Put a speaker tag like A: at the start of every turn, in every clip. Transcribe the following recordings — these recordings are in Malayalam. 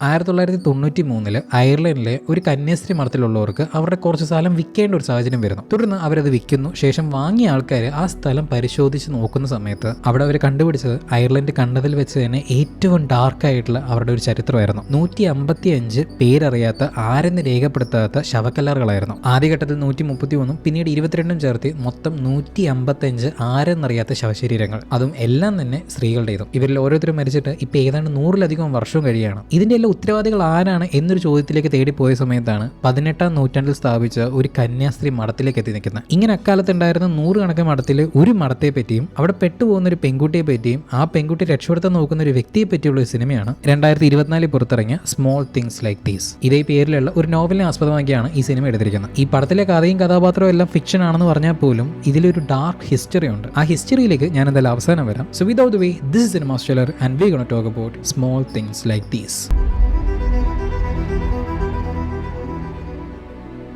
A: ആയിരത്തി തൊള്ളായിരത്തി തൊണ്ണൂറ്റി മൂന്നിൽ അയർലൻഡിലെ ഒരു കന്യാസ്ത്രീ മഠത്തിലുള്ളവർക്ക് അവരുടെ കുറച്ച് സ്ഥലം വിൽക്കേണ്ട ഒരു സാഹചര്യം വരുന്നു. തുടർന്ന് അവരത് വിൽക്കുന്നു. ശേഷം വാങ്ങിയ ആൾക്കാർ ആ സ്ഥലം പരിശോധിച്ച് നോക്കുന്ന സമയത്ത് അവിടെ അവർ കണ്ടുപിടിച്ചത് അയർലൻഡ് കണ്ടതിൽ വെച്ച് തന്നെ ഏറ്റവും ഡാർക്കായിട്ടുള്ള അവരുടെ ഒരു ചരിത്രമായിരുന്നു. നൂറ്റി അമ്പത്തി അഞ്ച് പേരറിയാത്ത ആരെന്ന് രേഖപ്പെടുത്താത്ത ശവക്കല്ലറുകളായിരുന്നു. ആദ്യഘട്ടത്തിൽ നൂറ്റി മുപ്പത്തി ഒന്നും പിന്നീട് ഇരുപത്തിരണ്ടും ചേർത്തി മൊത്തം നൂറ്റി അമ്പത്തഞ്ച് ആരെന്നറിയാത്ത ശവശരീരങ്ങൾ. അതും എല്ലാം തന്നെ സ്ത്രീകളുടേതും. ഇവരിൽ ഓരോരുത്തരും മരിച്ചിട്ട് ഇപ്പൊ ഏതാണ്ട് നൂറിലധികം വർഷവും കഴിയാണ് ഇതിന്റെ എല്ലാം ഉത്തരവാദികൾ ആരാണ് എന്നൊരു ചോദ്യത്തിലേക്ക് തേടിപ്പോയ സമയത്താണ് പതിനെട്ടാം നൂറ്റാണ്ടിൽ സ്ഥാപിച്ച ഒരു കന്യാസ്ത്രീ മഠത്തിലേക്ക് എത്തി നിൽക്കുന്നത്. ഇങ്ങനെ അക്കാലത്ത് ഉണ്ടായിരുന്ന നൂറുകണക്കിന് മഠത്തിൽ ഒരു മഠത്തെ പറ്റിയും അവിടെ പെട്ടുപോകുന്ന ഒരു പെൺകുട്ടിയെ പറ്റിയും ആ പെൺകുട്ടി രക്ഷപ്പെടുത്താൻ നോക്കുന്ന ഒരു വ്യക്തിയെ പറ്റിയുള്ള ഒരു സിനിമയാണ് രണ്ടായിരത്തി ഇരുപത്തിനാലിൽ പുറത്തിറങ്ങിയ സ്മോൾ തിങ്സ് ലൈക്ക് ദീസ് ഇതേ പേരിലുള്ള ഒരു നോവലിനെ ആസ്പദമാക്കിയാണ് ഈ സിനിമ എടുത്തിരിക്കുന്നത്. ഈ പടത്തിലെ കഥയും കഥാപാത്രവും എല്ലാം ഫിക്ഷൻ ആണെന്ന് പറഞ്ഞാൽ പോലും ഇതിലൊരു ഡാർക്ക് ഹിസ്റ്ററി ഉണ്ട്. ആ ഹിസ്റ്ററിയിലേക്ക് ഞാൻ എന്തായാലും അവസാനം വരാം. So without way this cinema stellar and we gonna talk about small things like these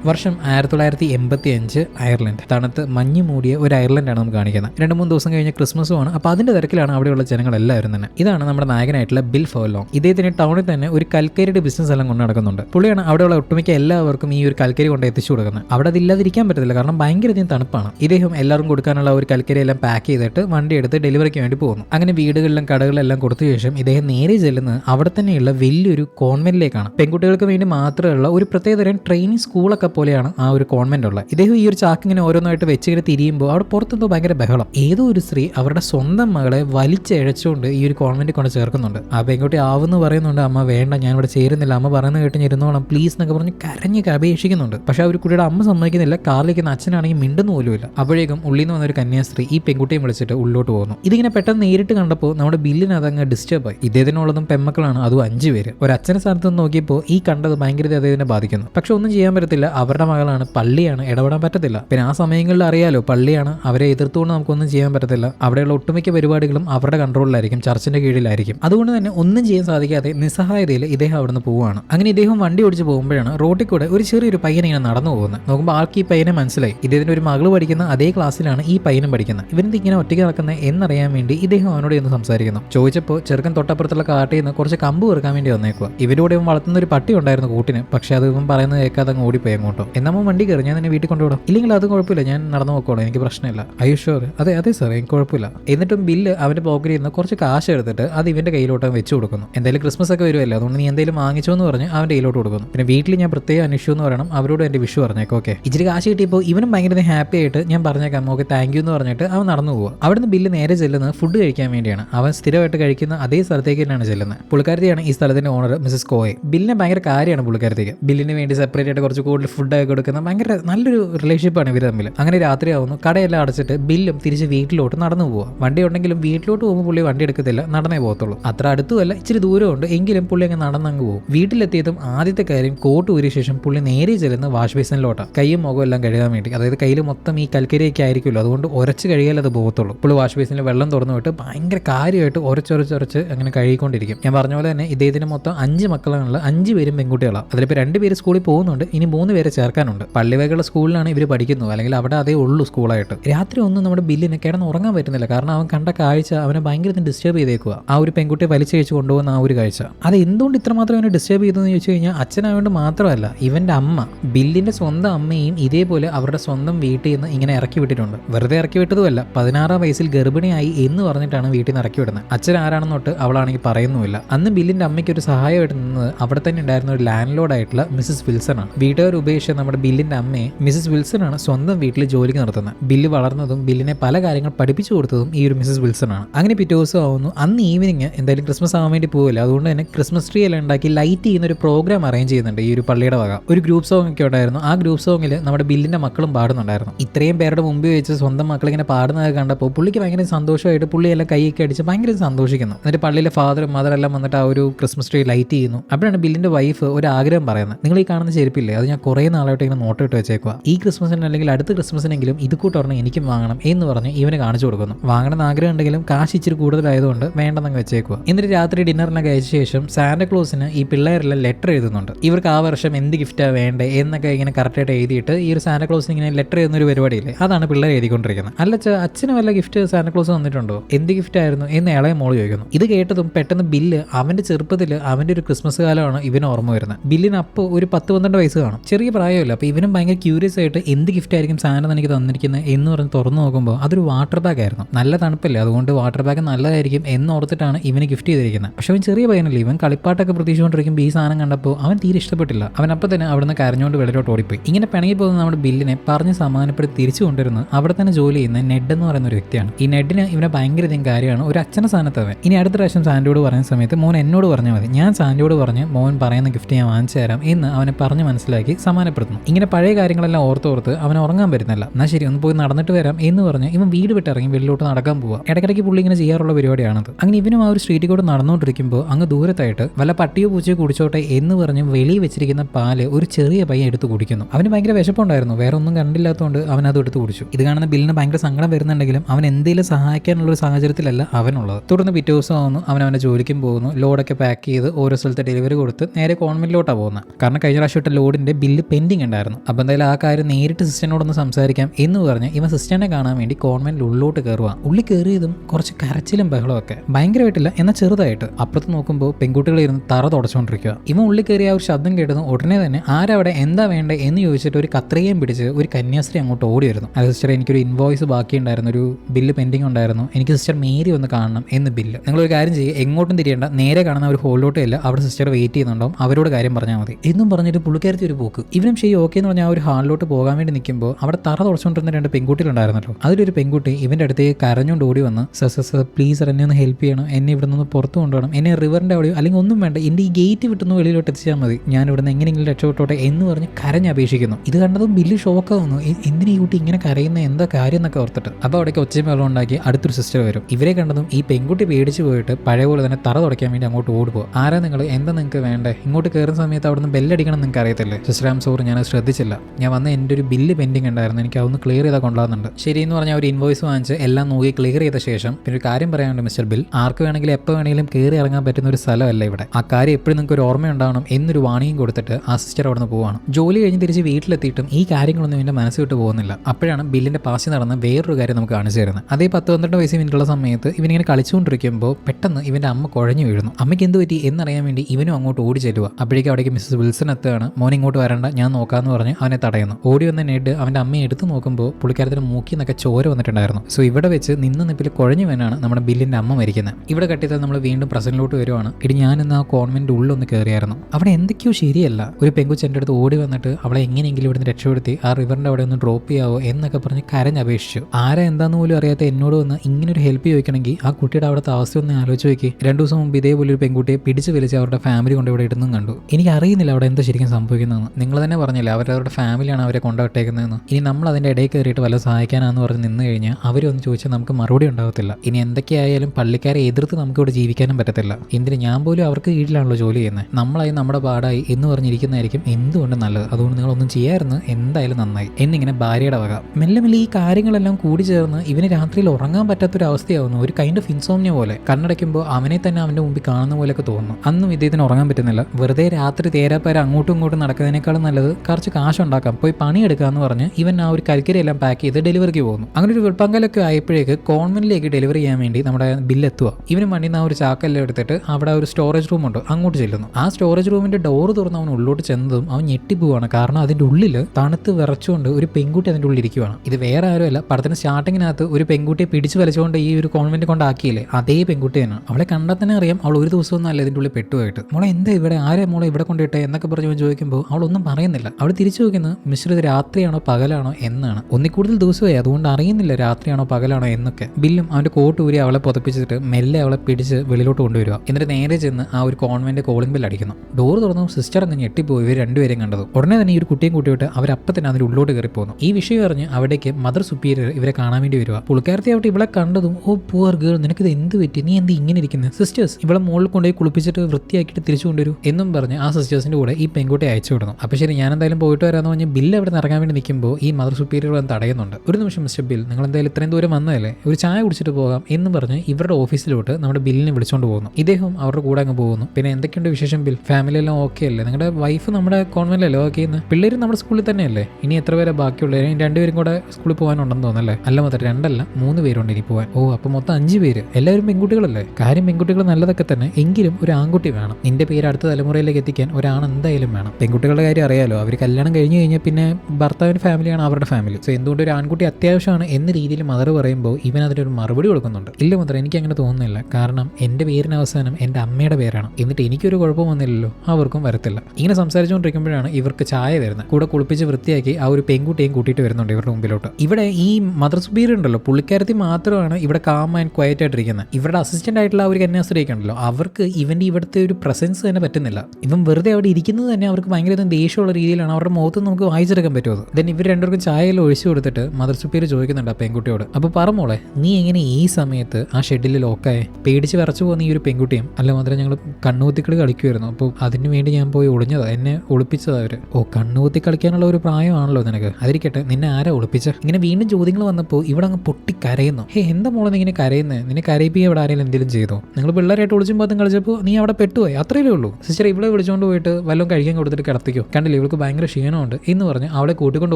A: വർഷം ആയിരത്തി തൊള്ളായിരത്തി എൺപത്തി അഞ്ച് അയർലൻഡ്. തണുത്ത് മഞ്ഞ് മൂടിയ ഒരു അയർലൻഡാണ് നമുക്ക് കാണിക്കുന്നത്. രണ്ട് മൂന്ന് ദിവസം കഴിഞ്ഞ് ക്രിസ്മസുമാണ് അപ്പോൾ അതിന്റെ തിരക്കിലാണ് അവിടെയുള്ള ജനങ്ങളെല്ലാവരും തന്നെ. ഇതാണ് നമ്മുടെ നായകനായിട്ടുള്ള ബിൽ ഫോലോങ് ഇദ്ദേഹത്തിന് ടൗണിൽ തന്നെ ഒരു കൽക്കരിയുടെ ബിസിനസ് എല്ലാം കൊണ്ട് നടക്കുന്നുണ്ട്. പുള്ളിയാണ് അവിടെയുള്ള ഒട്ടുമിക്ക എല്ലാവർക്കും ഈ ഒരു കൽക്കരി കൊണ്ട് എത്തിച്ചു കൊടുക്കുന്നത്. അവിടെ അതില്ലാതിരിക്കാൻ പറ്റത്തില്ല. കാരണം ഭയങ്കരധികം തണുപ്പാണ്. ഇദ്ദേഹം എല്ലാവർക്കും കൊടുക്കാനുള്ള ഒരു കൽക്കരി എല്ലാം പാക്ക് ചെയ്തിട്ട് വണ്ടി എടുത്ത് ഡെലിവറിക്ക് വേണ്ടി പോകുന്നു. അങ്ങനെ വീടുകളിലും കടകളിലെല്ലാം കൊടുത്ത ശേഷം ഇദ്ദേഹം നേരെ ചെല്ലുന്നത് അവിടെ തന്നെയുള്ള വലിയൊരു കോൺവെന്റിലേക്കാണ് പെൺകുട്ടികൾക്ക് വേണ്ടി മാത്രമുള്ള ഒരു പ്രത്യേകതരം ട്രെയിനിങ് സ്കൂളൊക്കെ പോലെയാണ് ആ ഒരു കോൺവെന്റ് ഉള്ളത്. ഇദ്ദേഹം ഈ ഒരു ചാക്ക് ഇങ്ങനെ ഓരോന്നായിട്ട് വെച്ച് ഇങ്ങനെ തിരിയുമ്പോൾ അവിടെ പുറത്തെന്തോ ഭയങ്കര ബഹളം. ഏതോ ഒരു സ്ത്രീ അവരുടെ സ്വന്തം മകളെ വലിച്ചഴച്ചുകൊണ്ട് ഈ ഒരു കോൺവെന്റ് കൊണ്ട് ചേർക്കുന്നുണ്ട്. ആ പെൺകുട്ടി ആവെന്ന് പറയുന്നുണ്ട് അമ്മ വേണ്ട ഞാൻ ഇവിടെ ചേരുന്നില്ല. അമ്മ പറയുന്നത് കേട്ട് ഇരുന്നോളാം പ്ലീസ് എന്നൊക്കെ പറഞ്ഞ് കരഞ്ഞ് അപേക്ഷിക്കുന്നുണ്ട്. പക്ഷെ ആ ഒരു കുട്ടിയുടെ അമ്മ സമ്മതിക്കുന്നില്ല കാറിലേക്ക് അച്ഛനാണെങ്കിൽ മിണ്ടുന്ന പോലുമില്ല അപ്പോഴേക്കും ഉള്ളിൽ നിന്ന് വന്ന ഒരു കന്യാസ്ത്രീ ഈ പെൺകുട്ടിയെ വിളിച്ചിട്ട് ഉള്ളോട്ട് പോകുന്നു. ഇതിങ്ങനെ പെട്ടെന്ന് നേരിട്ട് കണ്ടപ്പോൾ നമ്മുടെ ബില്ലിന് അതങ്ങ് ഡിസ്റ്റർബ് ആയി. ഇദ്ദേഹത്തിനുള്ളതും പെമ്മക്കളാണ് അതും അഞ്ച് പേര്. ഒരു അച്ഛനെ സ്ഥാനത്ത് നിന്ന് നോക്കിയപ്പോൾ ഈ കണ്ടത് ഭയങ്കര അദ്ദേഹത്തിനെ ബാധിക്കുന്നു. പക്ഷെ ഒന്നും ചെയ്യാൻ പറ്റത്തില്ല. അവരുടെ മകളാണ് പള്ളിയാണ് ഇടപെടാൻ പറ്റത്തില്ല. പിന്നെ ആ സമയങ്ങളിൽ അറിയാലോ പള്ളിയാണ് അവരെ എതിർത്തുകൊണ്ട് നമുക്കൊന്നും ചെയ്യാൻ പറ്റത്തില്ല. അവിടെയുള്ള ഒട്ടുമിക്ക പരിപാടികളും അവരുടെ കൺട്രോളിലായിരിക്കും ചർച്ചിന്റെ കീഴിലായിരിക്കും. അതുകൊണ്ട് തന്നെ ഒന്നും ചെയ്യാൻ സാധിക്കാതെ നിസ്സഹായതയിൽ ഇദ്ദേഹം അവിടുന്ന് പോവുകയാണ്. അങ്ങനെ ഇദ്ദേഹം വണ്ടി ഓടിച്ച് പോകുമ്പോഴാണ് റോട്ടിൽ കൂടെ ഒരു ചെറിയൊരു പയ്യൻ ഇങ്ങനെ നടന്നു പോകുന്നത്. നോക്കുമ്പോൾ ആൾക്ക് ഈ പയ്യനെ മനസ്സിലായി. ഇദ്ദേഹത്തിന്റെ ഒരു മകൾ പഠിക്കുന്ന അതേ ക്ലാസ്സിലാണ് ഈ പയ്യനും പഠിക്കുന്നത്. ഇവനെന്ത് ഇങ്ങനെ ഒറ്റയ്ക്ക് നടക്കുന്നത് എന്നറിയാൻ വേണ്ടി ഇദ്ദേഹം അവനോട് ഒന്ന് സംസാരിക്കുന്നു. ചോദിച്ചപ്പോൾ ചെറുക്കൻ തൊട്ടപ്പുറത്തുള്ള കാട്ടിൽ നിന്ന് കുറച്ച് കമ്പ് വെറുക്കാൻ വേണ്ടി വന്നേക്കുക ഇവരുടെ ഇവൻ വളർത്തുന്ന ഒരു പട്ടി ഉണ്ടായിരുന്നു കൂട്ടിന്. പക്ഷെ അത് ഇവൻ പറയുന്നത് കേൾക്കാതെ അങ്ങ് ഓടിപ്പോയി എന്നാ വണ്ടി കയറി ഞാൻ നിന്നെ വീട്ടിൽ കൊണ്ടുവിടാം. ഇല്ലെങ്കിൽ അത് കുഴപ്പമില്ല ഞാൻ നടന്നു നോക്കോളാം എനിക്ക് പ്രശ്നമില്ല. അയ്യോ അതെ അതെ സർ എനിക്ക് കുഴപ്പമില്ല. എന്നിട്ടും ബില്ല് അവന്റെ പോക്കറ്റിൽ നിന്ന് കുറച്ച് കാശ് എടുത്തിട്ട് അത് ഇവന്റെ കയ്യിലോട്ട് വെച്ച് കൊടുക്കുന്നു. എന്തായാലും ക്രിസ്മസ് ഒക്കെ വരുമല്ലോ അതുകൊണ്ട് നീ എന്തെങ്കിലും വാങ്ങിച്ചോ എന്ന് പറഞ്ഞ് അവന്റെ കയ്യിലോട്ട് കൊടുക്കുന്നു. പിന്നെ വീട്ടിൽ ഞാൻ പ്രത്യേകം അന്വേഷിച്ചു എന്ന് പറയണം അവരോട് എന്റെ വിഷു പറഞ്ഞേക്കോ ഓക്കെ ഇച്ചിരി കാശ് കിട്ടിയപ്പോൾ ഇവനും ഭയങ്കര ഹാപ്പി ആയിട്ട് ഞാൻ പറഞ്ഞേക്കാം ഓക്കെ താങ്ക് യു എന്ന് പറഞ്ഞിട്ട് അവൻ നടന്നു പോവുക അവിടുന്ന് ബില്ല് നേരെ ചെല്ലുന്നത് ഫുഡ് കഴിക്കാൻ വേണ്ടിയാണ്. അവൻ സ്ഥിരമായിട്ട് കഴിക്കുന്ന അതേ സ്ഥലത്തേക്ക് തന്നെയാണ് ചെല്ലുന്നത്. പുള്ളിക്കാരത്തിയാണ് ഈ സ്ഥലത്തിന്റെ ഓണർ മിസസ് കോയെ ബില്ലിനെ ഭയങ്കര കാര്യമാണ് പുള്ളിക്കാരത്തേക്ക് ബില്ലിന് വേണ്ടി സെപ്പറേറ്റ് ആയിട്ട് കുറച്ച് കൂടുതൽ ഫുഡൊക്കെ കൊടുക്കുന്ന ഭയങ്കര നല്ലൊരു റിലേഷൻഷിപ്പാണ് ഇവർ തമ്മിൽ അങ്ങനെ രാത്രിയാവുന്നു കടയെല്ലാം അടച്ചിട്ട് ബില്ലും തിരിച്ച് വീട്ടിലോട്ട് നടന്നു പോവുക വണ്ടി ഉണ്ടെങ്കിലും വീട്ടിലോട്ട് പോകുമ്പോൾ പുള്ളി വണ്ടി എടുക്കത്തില്ല നടന്നേ പോകത്തുള്ളൂ അത്ര അടുത്തുമല്ല ഇച്ചിരി ദൂരമുണ്ട് എങ്കിലും പുള്ളി അങ്ങ് നടന്നങ്ങ് പോകും വീട്ടിലെത്തിയതും ആദ്യത്തെ കാര്യം കോട്ട് ഊരിയ ശേഷം പുള്ളി നേരെ ചെല്ലുന്ന വാഷ് ബേസിനിലോട്ടാണ് കൈയും മുഖവും എല്ലാം കഴുകാൻ വേണ്ടി. അതായത് കയ്യിൽ മൊത്തം ഈ കൽക്കരിയൊക്കെ ആയിരിക്കുമല്ലോ. അതുകൊണ്ട് ഉരച്ച് കഴുകിയാൽ അത് പോകത്തുള്ളൂ പുള്ളി വാഷ് ബേസിനിൽ വെള്ളം തുറന്നു വിട്ട് ഭയങ്കര കാര്യമായിട്ട് ഉരച്ചൊരച്ചൊരച്ച് അങ്ങനെ കഴുകിക്കൊണ്ടിരിക്കും. ഞാൻ പറഞ്ഞ പോലെ തന്നെ ഇദ്ദേഹത്തിന് മൊത്തം അഞ്ച് മക്കളാണുള്ളത്. അഞ്ച് പേരും പെൺകുട്ടികളാണ് അതിലിപ്പോൾ രണ്ട് പേര് സ്കൂളിൽ പോകുന്നുണ്ട്. ഇനി മൂന്ന് പേരെ ചേർക്കാനുണ്ട്. പള്ളിവകയുള്ള സ്കൂളിലാണ് ഇവർ പഠിക്കുന്നത്. അല്ലെങ്കിൽ അവിടെ അതേ ഉള്ളൂ സ്കൂളായിട്ട്. രാത്രി ഒന്നും നമ്മുടെ ബില്ലിനെ കിടന്ന് ഉറങ്ങാൻ പറ്റുന്നില്ല. കാരണം അവൻ കണ്ട കാഴ്ച അവനെ ഭയങ്കര ഡിസ്റ്റർബ് ചെയ്തേക്കുക ആ ഒരു പെൺകുട്ടിയെ വലിച്ചു കഴിച്ച് കൊണ്ടുപോകുന്ന ആ ഒരു കാഴ്ച. അത് എന്തുകൊണ്ട് ഇത്രമാത്രം അവനെ ഡിസ്റ്റർബ് ചെയ്തെന്ന് ചോദിച്ചു കഴിഞ്ഞാൽ അച്ഛനായതുകൊണ്ട് മാത്രമല്ല ഇവന്റെ അമ്മ ബില്ലിന്റെ സ്വന്തം അമ്മയും ഇതേപോലെ അവരുടെ സ്വന്തം വീട്ടിൽ നിന്ന് ഇങ്ങനെ ഇറക്കി വിട്ടിട്ടുണ്ട്. വെറുതെ ഇറക്കി വിട്ടതുമല്ല പതിനാറാം വയസ്സിൽ ഗർഭിണിയായി എന്ന് പറഞ്ഞിട്ടാണ് വീട്ടിൽ നിന്ന് ഇറക്കി വിടുന്നത്. അച്ഛൻ ആരാണെന്ന് തൊട്ട് അവളാണെങ്കിൽ പറയുന്നുമില്ല. അന്ന് ബില്ലിന്റെ അമ്മയ്ക്ക് ഒരു സഹായം നിന്നത് അവിടെ തന്നെ ഉണ്ടായിരുന്ന ഒരു ലാൻഡ് ലോഡ് ആയിട്ടുള്ള മിസസ് വിൽസൺ ആണ്. വീട്ടുകാർ ഉപേക്ഷിച്ച നമ്മുടെ ബില്ലിന്റെ അമ്മയെ മിസസ് വിൽസൺ ആണ് സ്വന്തം വീട്ടിൽ ജോലിക്ക് നടത്തുന്നത്. ബില്ല് വളർന്നതും ബില്ലിനെ പല കാര്യങ്ങൾ പഠിപ്പിച്ചു കൊടുത്തതും ഈ ഒരു മിസസ് വിൽസൺ ആണ് അങ്ങനെ പിറ്റേ ദിവസം ആവുന്നു. അന്ന് ഈവനിങ് എന്തായാലും ക്രിസ്മസ് ആവാൻ വേണ്ടി പോകില്ല അതുകൊണ്ട് തന്നെ ക്രിസ്മസ് ട്രീ എല്ലാം ഉണ്ടാക്കി ലൈറ്റ് ചെയ്യുന്ന ഒരു പ്രോഗ്രാം അറേഞ്ച് ചെയ്യുന്നുണ്ട് ഈ ഒരു പള്ളിയുടെ വക. ഒരു ഗ്രൂപ്പ് സോങ് ഒക്കെ ഉണ്ടായിരുന്നു. ആ ഗ്രൂപ്പ് സോങ്ങിൽ നമ്മുടെ ബില്ലിന്റെ മക്കളും പാടുന്നുണ്ടായിരുന്നു. ഇത്രയും പേരുടെ മുമ്പിൽ വെച്ച് സ്വന്തം മക്കൾ ഇങ്ങനെ പാടുന്നത് കണ്ടപ്പോൾ പുള്ളിക്ക് ഭയങ്കര സന്തോഷമായിട്ട് പുള്ളി എല്ലാം കൈയൊക്കെ അടിച്ച് ഭയങ്കര സന്തോഷിക്കുന്നു. എന്നിട്ട് പള്ളിയിലെ ഫാദറും മദറും എല്ലാം വന്നിട്ട് ആ ഒരു ക്രിസ്മസ് ട്രീ ലൈറ്റ് ചെയ്യുന്നു. അപ്പോഴാണ് ബില്ലിന്റെ വൈഫ് ഒരു ആഗ്രഹം പറയുന്നത്. നിങ്ങൾ ഈ കാണുന്ന ചെരുപ്പില്ലേ? അത് ഞാൻ കുറേ കുറേ നാളായിട്ട് ഇങ്ങനെ നോട്ട് ഇട്ട് വെച്ചേക്കുക ഈ ക്രിസ്മസിന് അല്ലെങ്കിൽ അടുത്ത ക്രിസ്മസിനെങ്കിലും ഇത് കൂട്ടൊരെണ്ണം എനിക്കും വാങ്ങണം എന്ന് പറഞ്ഞ് ഇവന് കാണിച്ചു കൊടുക്കുന്നു. വാങ്ങണമെന്ന് ആഗ്രഹം ഉണ്ടെങ്കിലും കാശ് ഇച്ചിരി കൂടുതലായതുകൊണ്ട് വേണ്ടെന്നങ്ങ് വെച്ചേക്കുക എന്നിട്ട് രാത്രി ഡിന്നറിനൊക്കെ അയച്ച ശേഷം സാന്റക്ലോസിന് ഈ പിള്ളേരെല്ലാം ലെറ്റർ എഴുതുന്നുണ്ട്. ഇവർക്ക് ആ വർഷം എന്ത് ഗിഫ്റ്റാണ് വേണ്ടേ എന്നൊക്കെ ഇങ്ങനെ കറക്റ്റായിട്ട് എഴുതിയിട്ട് ഈ ഒരു സാന്റക്ലോസിന് ഇങ്ങനെ ലെറ്റർ എഴുതുന്ന ഒരു പരിപാടിയില്ലേ? അതാണ് പിള്ളേർ എഴുതിക്കൊണ്ടിരിക്കുന്നത്. അല്ല അച്ഛന് വല്ല ഗിഫ്റ്റ് സാന്റക്ലോസ് തന്നിട്ടുണ്ടോ? എന്ത് ഗിഫ്റ്റ് ആയിരുന്നു എന്ന് ഇളയ മോൾ ചോദിക്കുന്നു. ഇത് കേട്ടതും പെട്ടെന്ന് ബില്ല് അവന്റെ ചെറുപ്പത്തിൽ അവന്റെ ഒരു ക്രിസ്മസ് കാലമാണ് ഇവന് ഓർമ്മ വരുന്നത്. ബില്ലിന് അപ്പോൾ ഒരു പത്ത് പന്ത്രണ്ട് വയസ്സ് കാണും. ചെറിയ പ്രായമല്ല? അപ്പോൾ ഇവനും ഭയങ്കര ക്യൂരിയസ് ആയിട്ട് എന്ത് ഗിഫ്റ്റ് ആയിരിക്കും സാധനം എനിക്ക് തന്നിരിക്കുന്നത് എന്ന് പറഞ്ഞ് തുറന്നു നോക്കുമ്പോൾ അതൊരു വാട്ടർ ബാഗ് ആയിരുന്നു. നല്ല തണുപ്പല്ലേ? അതുകൊണ്ട് വാട്ടർ ബാഗ് നല്ലതായിരിക്കും എന്ന് എന്നോർത്തിട്ടാണ് ഇവന് ഗിഫ്റ്റ് ചെയ്തിരിക്കുന്നത് പക്ഷേ അവൻ ചെറിയ പയ്യനല്ലേ? ഇവൻ കളിപ്പാട്ടൊക്കെ പ്രതീക്ഷിച്ചുകൊണ്ടിരിക്കുമ്പോൾ ഈ സാധനം കണ്ടപ്പോൾ അവൻ തീരെ ഇഷ്ടപ്പെട്ടില്ല. അവൻ അപ്പം തന്നെ അവിടുന്ന് കരഞ്ഞുകൊണ്ട് വെളിയിലോട്ട് ഓടിപ്പോയി. ഇങ്ങനെ പിണങ്ങി പോകുന്ന നമ്മുടെ ബില്ലിനെ പറഞ്ഞ് സമാധാനപ്പെടുത്തി തിരിച്ചു കൊണ്ടുവരുന്ന അവിടെ തന്നെ ജോലി ചെയ്യുന്ന നെഡ് എന്ന് പറയുന്ന ഒരു വ്യക്തിയാണ്. ഈ നെഡിന് ഇവനെ ഭയങ്കര അധികം കാര്യമാണ്. ഒരു അച്ഛനെ സ്ഥാനത്തവൻ ഇനി അടുത്ത പ്രാവശ്യം സാൻഡിയോട് പറയുന്ന സമയത്ത് മോൻ എന്നോട് പറഞ്ഞാൽ മതി. ഞാൻ സാൻഡിയോട് പറഞ്ഞ് മോൻ പറയുന്ന ഗിഫ്റ്റ് ഞാൻ വാങ്ങിച്ചു തരാം എന്ന് അവനെ പറഞ്ഞ് മനസ്സിലാക്കി സമാനപ്പെടുത്തുന്നു ഇങ്ങനെ പഴയ കാര്യങ്ങളെല്ലാം ഓർത്തോർത്ത് അവൻ ഉറങ്ങാൻ പറ്റുന്നില്ല എന്നാൽ ശരി ഒന്ന് പോയി നടന്നിട്ട് വരാം എന്ന് പറഞ്ഞ് ഇവൻ വീട് വിട്ടിറങ്ങി വെളിയിലോട്ട് നടക്കാൻ പോവുക ഇടയ്ക്കിടയ്ക്ക് പുള്ളി ഇങ്ങനെ ചെയ്യാറുള്ള പരിപാടിയാണത്. അങ്ങനെ ഇവനും ആ ഒരു സ്ട്രീറ്റിൽ കൂടെ നടന്നുകൊണ്ടിരിക്കുമ്പോൾ അങ്ങ് ദൂരത്തായിട്ട് വല്ല പട്ടിയോ പൂച്ചയോ കുടിച്ചോട്ടെ എന്ന് പറഞ്ഞ് വെളിയിൽ വെച്ചിരിക്കുന്ന പാൽ ഒരു ചെറിയ പയ്യൻ എടുത്ത് കുടിക്കുന്നു. അവന് ഭയങ്കര വിശപ്പുണ്ടായിരുന്നു. വേറെ ഒന്നും കണ്ടില്ലാത്തതുകൊണ്ട് അവൻ അത് എടുത്ത് കുടിച്ചു. ഇത് കാണുന്ന ബില്ലിന് ഭയങ്കര സങ്കടം വരുന്നുണ്ടെങ്കിലും അവൻ എന്തെങ്കിലും സഹായിക്കാനുള്ള ഒരു സാഹചര്യത്തിലല്ല അവനുള്ളത്. തുടർന്ന് പിറ്റേ ദിവസം ആവുന്നു. അവൻ അവന്റെ ജോലിക്കും പോകുന്നു. ലോഡൊക്കെ പാക്ക് ചെയ്ത് ഓരോ സ്ഥലത്ത് ഡെലിവറി കൊടുത്ത് നേരെ കോൺവെന്റിലോട്ടാണ് പോകുന്നത് കാരണം കഴിഞ്ഞ പ്രാവശ്യം ഇട്ട ലോഡിന്റെ ബില്ല് പെൻഡിങ് ഉണ്ടായിരുന്നു. അപ്പോൾ എന്തായാലും ആ കാര്യം നേരിട്ട് സിസ്റ്ററിനോടൊന്ന് സംസാരിക്കാം എന്ന് പറഞ്ഞ് ഇവൻ സിസ്റ്ററിനെ കാണാൻ വേണ്ടി കോൺവെന്റിൽ ഉള്ളിലോട്ട് കയറുക ഉള്ളി കയറിയതും കുറച്ച് കരച്ചിലും ബഹളമൊക്കെ ഭയങ്കരമായിട്ടില്ല എന്നാൽ ചെറുതായിട്ട്. അപ്പുറത്ത് നോക്കുമ്പോൾ പെൺകുട്ടികൾ ഇരുന്ന് തറ തുടച്ചുകൊണ്ടിരിക്കുക ഇവൻ ഉള്ളി കയറിയ ആ ഒരു ശബ്ദം കേട്ടതും ഉടനെ തന്നെ ആരവിടെ? എന്താ വേണ്ടേ? എന്ന് ചോദിച്ചിട്ട് ഒരു കത്രികയും പിടിച്ച് ഒരു കന്യാസ്ത്രീ അങ്ങോട്ട് ഓടി വരുന്നു. അത് സിസ്റ്റർ എനിക്കൊരു ഇൻവോയ്സ് ബാക്കി ഉണ്ടായിരുന്നു ഒരു ബില്ല് പെൻഡിങ് ഉണ്ടായിരുന്നു. എനിക്ക് സിസ്റ്റർ മേരി ഒന്ന് കാണണം എന്ന് ബില്ല്. നിങ്ങളൊരു കാര്യം ചെയ്യുക എങ്ങോട്ടും തിരിയേണ്ട. നേരെ കാണുന്ന ഒരു ഹോളിലോട്ടേ അല്ല അവിടെ സിസ്റ്റർ വെയിറ്റ് ചെയ്യുന്നുണ്ടാവും. അവരോട് കാര്യം പറഞ്ഞാൽ മതി എന്നും പറഞ്ഞിട്ട് പുള്ളിക്കാരത്തി ഒരു പോക്ക്. ഇവനും ശരി ഓക്കെ എന്ന് പറഞ്ഞാൽ ആ ഒരു ഹാളിലോട്ട് പോകാൻ വേണ്ടി നിൽക്കുമ്പോൾ അവിടെ തറ തുടച്ചുകൊണ്ടിരുന്ന രണ്ട് പെൺകുട്ടികളുണ്ടായിരുന്നല്ലോ. അതിലൊരു പെൺകുട്ടി ഇവന്റെ അടുത്തേക്ക് കരഞ്ഞുകൊണ്ട് ഓടി വന്ന് സർ സർ സർ പ്ലീസ് എന്നെ ഒന്ന് ഹെൽപ്പ് ചെയ്യണം. എന്നെ ഇവിടെ നിന്ന് പുറത്ത് കൊണ്ടുപോകണം എന്നെ റിവറിന്റെ അവിടെയോ അല്ലെങ്കിൽ ഒന്നും വേണ്ട. എന്റെ ഈ ഗേറ്റ് വിട്ടൊന്ന് വെളിയിലോട്ട് എത്തിച്ചാൽ മതി. ഞാൻ ഇവിടെ നിന്ന് എങ്ങനെയെങ്കിലും രക്ഷപ്പെട്ടോട്ടെ എന്ന് പറഞ്ഞ് കരഞ്ഞ് അപേക്ഷിക്കുന്നു. ഇത് കണ്ടതും വലിയ ഷോക്കാവുന്നു എന്തിനാ ഈ കുട്ടി ഇങ്ങനെ കരയുന്ന? എന്താ കാര്യം എന്നൊക്കെ ഓർത്തിട്ട്. അപ്പോൾ അവിടേക്ക് ഒച്ചയും വെള്ളം ഉണ്ടാക്കി അടുത്തൊരു സിസ്റ്റർ വരും. ഇവരെ കണ്ടതും ഈ പെൺകുട്ടി പേടിച്ച് പോയിട്ട് പഴയ പോലെ തന്നെ തറ തുടയ്ക്കാൻ വേണ്ടി അങ്ങോട്ട് ഓടുപോകും ആരാ നിങ്ങൾ എന്താ നിങ്ങൾക്ക് വേണ്ടേ? ഇങ്ങോട്ട് കയറുന്ന സമയത്ത് അവിടുന്ന് ബെല്ലടിക്കണം നിങ്ങൾക്ക് അറിയത്തില്ലേ? സിസ്റ്റർ ആം സോറി ഞാൻ ശ്രദ്ധിച്ചില്ല. ഞാൻ വന്ന് എന്റെ ഒരു ബില്ല് പെൻഡിങ് ഉണ്ടായിരുന്നു. എനിക്ക് അതൊന്ന് ക്ലിയർ ചെയ്താൽ കൊണ്ടുവന്നുണ്ട് ശരി എന്ന് പറഞ്ഞാൽ ഒരു ഇൻവോയ്സ് വാങ്ങിച്ച് എല്ലാം നോക്കി ക്ലിയർ ചെയ്ത ശേഷം പിന്നെ ഒരു കാര്യം പറയാനുണ്ട് മിസ്റ്റർ ബിൽ. ആർക്ക് വേണമെങ്കിലും എപ്പോൾ വേണമെങ്കിലും കയറി ഇറങ്ങാൻ പറ്റുന്ന ഒരു സ്ഥലമല്ല ഇവിടെ. ആ കാര്യം എപ്പോഴും നിങ്ങൾക്ക് ഒരു ഓർമ്മ ഉണ്ടാവണം എന്നൊരു വാണിയും കൊടുത്തിട്ട് ആ സിസ്റ്റർ അവിടെ നിന്ന് പോവാണ്. ജോലി കഴിഞ്ഞ് തിരിച്ച് വീട്ടിലെത്തിയിട്ടും ഈ കാര്യങ്ങളൊന്നും എന്റെ മനസ്സ് വിട്ട് പോകുന്നില്ല. അപ്പോഴാണ് ബില്ലിന്റെ പാസ് നടന്ന് വേറൊരു കാര്യം നമുക്ക് കാണിച്ചു തരുന്നത്. അതേ പത്ത് പന്ത്രണ്ട് വയസ്സ് മിനിറ്റുള്ള സമയത്ത് ഇവനിങ്ങനെ കളിച്ചുകൊണ്ടിരിക്കുമ്പോൾ പെട്ടെന്ന് ഇവന്റെ അമ്മ കുഴഞ്ഞു വീഴുന്നു. അമ്മയ്ക്ക് എന്ത് പറ്റി എന്നറിയാൻ വേണ്ടി ഇവനും അങ്ങോട്ട് ഓടി ചെല്ലുക അപ്പോഴേക്കും അവിടേക്ക് മിസ്സസ് വിൽസൺ എത്തുകയാണ്. മോൻ ഇങ്ങോട്ട് വരണ്ട നോക്കാമെന്ന് പറഞ്ഞ് അവനെ തടയുന്നു. ഓടി വന്ന നേട് അവന്റെ അമ്മയെ എടുത്തു നോക്കുമ്പോൾ പുള്ളിക്കാരത്തിന് മൂക്കി നിന്നൊക്കെ ചോര വന്നിട്ടുണ്ടായിരുന്നു. സോ ഇവിടെ വെച്ച് നിന്ന് നിപ്പിൽ കുഴഞ്ഞു വേനാണ് നമ്മുടെ ബില്ലിന്റെ അമ്മ മരിക്കുന്നത്. ഇവിടെ കട്ടിയതാൽ നമ്മൾ വീണ്ടും പ്രസന്റിലോട്ട് വരുവാണ്. ഇടി ഞാൻ ഇന്ന് ആ കോൺവെന്റ് ഉള്ളൊന്ന് കയറിയായിരുന്നു അവിടെ എന്തൊക്കെയോ ശരിയല്ല. ഒരു പെങ്കുച്ച എന്റെ അടുത്ത് ഓടി വന്നിട്ട് അവളെ എങ്ങനെയെങ്കിലും ഇവിടുന്ന് രക്ഷപ്പെടുത്തി ആ റിവറിന്റെ അവിടെ ഒന്ന് ഡ്രോപ്പ് ചെയ്യാവോ എന്നൊക്കെ പറഞ്ഞ് കരഞ്ഞ് അപേക്ഷിച്ചു. ആരാ എന്താന്ന് പോലും അറിയാത്ത എന്നോട് വന്ന് ഇങ്ങനെ ഒരു ഹെൽപ്പ് ചോദിക്കണമെങ്കിൽ ആ കുട്ടിയുടെ അവിടുത്തെ അവസ്ഥ ഒന്ന് ആലോചിച്ച് നോക്കി. രണ്ടു ദിവസം മുമ്പ് ഇതേപോലെ ഒരു പെൺകുട്ടിയെ പിടിച്ചു വലിച്ച് അവരുടെ ഫാമിലി കൊണ്ട് ഇവിടെ ഇടുന്നും കണ്ടു. എനിക്ക് അറിയുന്നില്ല അവിടെ എന്താ ശരിക്കും സംഭവിക്കുന്നതെന്ന്. നിങ്ങൾ തന്നെ പറഞ്ഞില്ല അവരവരുടെ ഫാമിലിയാണ് അവരെ കൊണ്ടുവിട്ടേക്കുന്നതെന്ന്. ഇനി നമ്മൾ അതിന്റെ ഇടയിൽ കയറിയിട്ട് വല്ല സഹായിക്കാനാന്ന് പറഞ്ഞ് നിന്ന് കഴിഞ്ഞാൽ അവരൊന്ന് ചോദിച്ചാൽ നമുക്ക് മറുപടി ഉണ്ടാകത്തില്ല. ഇനി എന്തൊക്കെയായാലും പള്ളിക്കാരെ എതിർത്ത് നമുക്ക് ഇവിടെ ജീവിക്കാനും പറ്റത്തില്ല. എന്തിന് ഞാൻ പോലും അവർക്ക് കീഴിലാണല്ലോ ജോലി ചെയ്യുന്നത്. നമ്മളായി നമ്മുടെ പാടായി എന്ന് പറഞ്ഞിരിക്കുന്നതായിരിക്കും എന്തുകൊണ്ട് നല്ലത്? അതുകൊണ്ട് നിങ്ങളൊന്നും ചെയ്യാറുന്ന് എന്തായാലും നന്നായി. എന്നിങ്ങനെ ഭാര്യയുടെ വക. മെല്ലെ മെല്ലെ ഈ കാര്യങ്ങളെല്ലാം കൂടി ചേർന്ന് ഇവന് രാത്രിയിൽ ഉറങ്ങാൻ പറ്റാത്തൊരു അവസ്ഥയാവുന്നു ഒരു കൈൻഡ് ഓഫ് ഇൻസോമിയ പോലെ. കണ്ണടയ്ക്കുമ്പോൾ അവനെ തന്നെ അവന്റെ മുമ്പിൽ കാണുന്ന പോലെയൊക്കെ തോന്നുന്നു. അന്നും ഇദ്ദേഹത്തിന് ഉറങ്ങാൻ പറ്റുന്നില്ല. വെറുതെ രാത്രി തേരാപ്പാർ അങ്ങോട്ടും ഇങ്ങോട്ടും നടക്കുന്നതിനേക്കാളും നല്ലത് കുറച്ച് കാശ് ഉണ്ടാക്കാം പോയി പണിയെടുക്കുക എന്ന് പറഞ്ഞ് ഇവൻ ആ ഒരു കൽക്കരി കരിക്കരെല്ലാം പാക്ക് ചെയ്ത് ഡെലിവറിക്ക് പോകുന്നു. അങ്ങനെ ഒരു വെളുപ്പാങ്കലൊക്കെ ആയപ്പോഴേക്ക് കോൺവെന്റിലേക്ക് ഡെലിവറി ചെയ്യാൻ വേണ്ടി നമ്മുടെ ബില്ല് എത്തുക. ഇവന് വണ്ടി ആ ഒരു ചാക്കെല്ലാം എടുത്തിട്ട് അവിടെ ഒരു സ്റ്റോറേജ് റൂം ഉണ്ട്. അങ്ങോട്ട് ചെല്ലുന്നു. ആ സ്റ്റോറേജ് റൂമിന്റെ ഡോർ തുറന്ന് അവൻ ഉള്ളിലോട്ട് ചെന്നതും അവൻ ഞെട്ടിപ്പോവാണ്. കാരണം അതിന്റെ ഉള്ളിൽ തണുത്ത് വിറച്ചുകൊണ്ട് ഒരു പെൺകുട്ടി അതിന്റെ ഉള്ളിൽ ഇരിക്കുവാണ്. ഇത് വേറെ ആരുമല്ല പടത്തിന് സ്റ്റാർട്ടിങ്ങിനകത്ത് ഒരു പെൺകുട്ടിയെ പിടിച്ചു വലിച്ചുകൊണ്ട് ഈ ഒരു കോൺവെന്റ് കൊണ്ടാക്കിയില്ലേ? അതേ പെൺകുട്ടി തന്നെ. അവളെ കണ്ടാൽ തന്നെ അറിയാം അവൾ ഒരു ദിവസമൊന്നും അല്ല ഇതിന്റെ ഉള്ളിൽ പെട്ടുപോയിട്ട്. മോളെ എന്താ ഇവിടെ? ആരെ മോളെ ഇവിടെ കൊണ്ടിട്ടെ എന്നൊക്കെ പറഞ്ഞ് ചോദിക്കുമ്പോൾ അവളൊന്നും പറയുന്നില്ല അവിടെ തിരിച്ചു നോക്കുന്നത് മിശ്രിത് രാത്രിയാണോ പകലാണോ എന്നാണ്. ഒന്നിൽ കൂടുതൽ ദിവസമായി അതുകൊണ്ട് അറിയുന്നില്ല രാത്രിയാണോ പകലാണോ എന്നൊക്കെ. ബില്ലും അവന്റെ കോട്ട് ഊരി അവളെ പുതപ്പിച്ചിട്ട് മെല്ലെ അവളെ പിടിച്ച് വെളിയിലോട്ട് കൊണ്ടുവരിക. എന്നിട്ട് നേരെ ചെന്ന് ആ ഒരു കോൺവെന്റ് കോളിംഗ് ബെൽ അടിക്കുന്നു. ഡോർ തുറന്നു സിസ്റ്റർ അങ്ങ് ഞെട്ടിപ്പോയി. ഇവർ രണ്ടുപേരെയും കണ്ടത്. ഉടനെ തന്നെ ഈ ഒരു കുട്ടിയും കൂട്ടിയിട്ട് അവരപ്പം തന്നെ അതിൽ ഉള്ളോട്ട് കയറി പോകുന്നു ഈ വിഷയം അറിഞ്ഞ് അവിടേക്ക് മദർ സുപ്പീരിയർ ഇവരെ കാണാൻ വേണ്ടി വരിക പുള്ളിക്കാരത്തി അവിടെ ഇവളെ കണ്ടതും ഓ പൂർ ഗേൾ നിനക്കിത് എന്ത് പറ്റി? നീ എന്ത് ഇങ്ങനെ ഇരിക്കുന്നത് സിസ്റ്റേഴ്സ് ഇവളെ മുകളിൽ കൊണ്ടുപോയി കുളിപ്പിച്ചിട്ട് വൃത്തിയാക്കിയിട്ട് തിരിച്ചു കൊണ്ടുവരൂ? എന്നും പറഞ്ഞ് ആ സിസ്റ്റേഴ്സിന്റെ കൂടെ ഈ പെൺകുട്ടി അയച്ചു വിടുന്നു. അപ്പോൾ ശരി ശരി ഞാൻ എന്തായാലും പോയിട്ട് വരാമെന്ന് പറഞ്ഞ് ബില്ല് അവിടെ ഇറങ്ങാൻ വേണ്ടി നിൽക്കുമ്പോൾ ഈ മദർ സുപ്പീരിയർ വന്ന് തടയുന്നുണ്ട്. ഒരു നിമിഷം മിസ്റ്റർ ബിൽ നിങ്ങൾ എന്തായാലും ഇത്രയും ദൂരം വന്നതല്ലേ? ഒരു ചായ കുടിച്ചിട്ട് പോകാം എന്ന് പറഞ്ഞ് ഇവരുടെ ഓഫീസിലോട്ട് നമ്മുടെ ബില്ലിനെ വിളിച്ചുകൊണ്ട് പോകുന്നു. ഇദ്ദേഹം അവരുടെ കൂടെ അങ്ങ് പോകുന്നു. പിന്നെ എന്തൊക്കെയുണ്ട് വിശേഷം ബിൽ? ഫാമിലി എല്ലാം ഓക്കെ അല്ലേ? നിങ്ങളുടെ വൈഫ് നമ്മുടെ കോൺവെന്റിലല്ലേ ഓക്കെ ചെയ്യുന്നത്? പിള്ളേരും നമ്മുടെ സ്കൂളിൽ തന്നെയല്ലേ? ഇനി എത്ര പേരെ ബാക്കിയുള്ളത്? ഇനി രണ്ടുപേരും കൂടെ സ്കൂളിൽ പോകാനുണ്ടെന്ന് തോന്നല്ലേ അല്ല മാത്രം രണ്ടല്ല മൂന്ന് പേരുണ്ട് ഇനി പോകാൻ. ഓ അപ്പോൾ മൊത്തം അഞ്ച് പേര്. എല്ലാവരും പെൺകുട്ടികളല്ലേ? കാര്യം പെൺകുട്ടികൾ നല്ലതൊക്കെ തന്നെ. എങ്കിലും ഒരു ആൺകുട്ടി വേണം. നിന്റെ പേര് അടുത്ത തലമുറയിലേക്ക് എത്തിക്കാൻ ഒരാൺ എന്തായാലും വേണം. പെൺകുട്ടികളുടെ കാര്യം അറിയാലോ അവർ കല്യാണം കഴിഞ്ഞ് കഴിഞ്ഞാൽ പിന്നെ ഭർത്താവിന്റെ ഫാമിലിയാണ് അവരുടെ ഫാമിലി. സോ എന്തുകൊണ്ട് ഒരു ആൺകുട്ടി അത്യാവശ്യമാണ് എന്ന രീതിയിൽ മദർ പറയുമ്പോൾ ഇവൻ അതിനൊരു മറുപടി കൊടുക്കുന്നുണ്ട്. ഇല്ല മദർ എനിക്ക് അങ്ങനെ തോന്നുന്നില്ല. കാരണം എന്റെ പേരിന് അവസാനം എന്റെ അമ്മയുടെ പേരാണ്. എന്നിട്ട് എനിക്കൊരു കുഴപ്പം വന്നില്ലല്ലോ അവർക്കും വരത്തില്ല. ഇങ്ങനെ സംസാരിച്ചുകൊണ്ടിരിക്കുമ്പോഴാണ് ഇവർക്ക് ചായ വരുന്നത്. കൂടെ കുളിപ്പിച്ച് വൃത്തിയാക്കി ആ ഒരു പെൺകുട്ടിയും കൂട്ടിയിട്ട് വരുന്നുണ്ട് ഇവരുടെ മുമ്പിലോട്ട്. ഇവിടെ ഈ മദർ സുബീർ ഉണ്ടല്ലോ പുള്ളിക്കാരത്തി മാത്രമാണ് ഇവിടെ കാം ആൻഡ് ക്വയറ്റ് ആയിട്ടിരിക്കുന്നത്. ഇവരുടെ അസിസ്റ്റന്റ് ആയിട്ടുള്ള ഒരു കന്യാസ്ത്രീയൊക്കെ ഉണ്ടല്ലോ അവർക്ക് ഇവന്റെ ഇവിടുത്തെ ഒരു പ്രസൻസ് തന്നെ പറ്റുന്നില്ല. ഇവൻ വെറുതെ അവിടെ ഇരിക്കുന്നത് തന്നെ അവർക്ക് ഭയങ്കര ദേഷ്യമുള്ള രീതിയിലാണ് അവരുടെ മുഖത്ത് നമുക്ക് വായിച്ചെടുക്കാൻ പറ്റുമത് ദെൻ ഇവർ രണ്ടുപേർക്കും ചായയിൽ ഒഴിച്ചു കൊടുത്തിട്ട് മദർ സുപ്പീര് ചോദിക്കുന്നുണ്ട് ആ പെൺകുട്ടിയോട്. അപ്പോൾ പറമോളെ നീ എങ്ങനെ ഈ സമയത്ത് ആ ഷെഡിൽ ലോക്കായ പേടിച്ച് വിറച്ചു പോകുന്ന ഈ ഒരു പെൺകുട്ടിയും അല്ല മാത്രം ഞങ്ങൾ കണ്ണുകുത്തിക്കളി കളിക്കുമായിരുന്നു അപ്പോൾ അതിന് വേണ്ടി ഞാൻ പോയി ഒളിഞ്ഞതാ എന്നെ ഒളിപ്പിച്ചതാ അവർ. ഓ കണ്ണുകുത്തി കളിക്കാനുള്ള ഒരു പ്രായമാണല്ലോ നിനക്ക്. അതിരിക്കട്ടെ നിന്നെ ആരാ ഒളിപ്പിച്ച? ഇങ്ങനെ വീണ്ടും ചോദ്യങ്ങൾ വന്നപ്പോൾ ഇവിടെ അങ്ങ് പൊട്ടി കരയുന്നു ഹേ എന്താ മോളെ ഇങ്ങനെ കരയുന്നത് നിന്നെ കരയിപ്പിക്കുക ഇവിടെ ആരെങ്കിലും എന്തെങ്കിലും ചെയ്തോ? നിങ്ങൾ പിള്ളേരായിട്ട് ഒളിച്ചും പാത്തും കളിച്ചപ്പോൾ നീ അവിടെ പെട്ടുപോയി. അത്രയേ ഉള്ളൂ. സിസ്റ്റർ ഇവിടെ വിളിച്ചുകൊണ്ട് പോയിട്ട് വല്ലതും കഴിക്കാൻ കൊടുത്തിട്ട് കിടത്തിക്കോ. കണ്ടില്ല ഇവൾക്ക് ഭയങ്കര ക്ഷീണമുണ്ട് എന്ന് പറഞ്ഞ് അവളെ കൂട്ടിക്കൊണ്ട്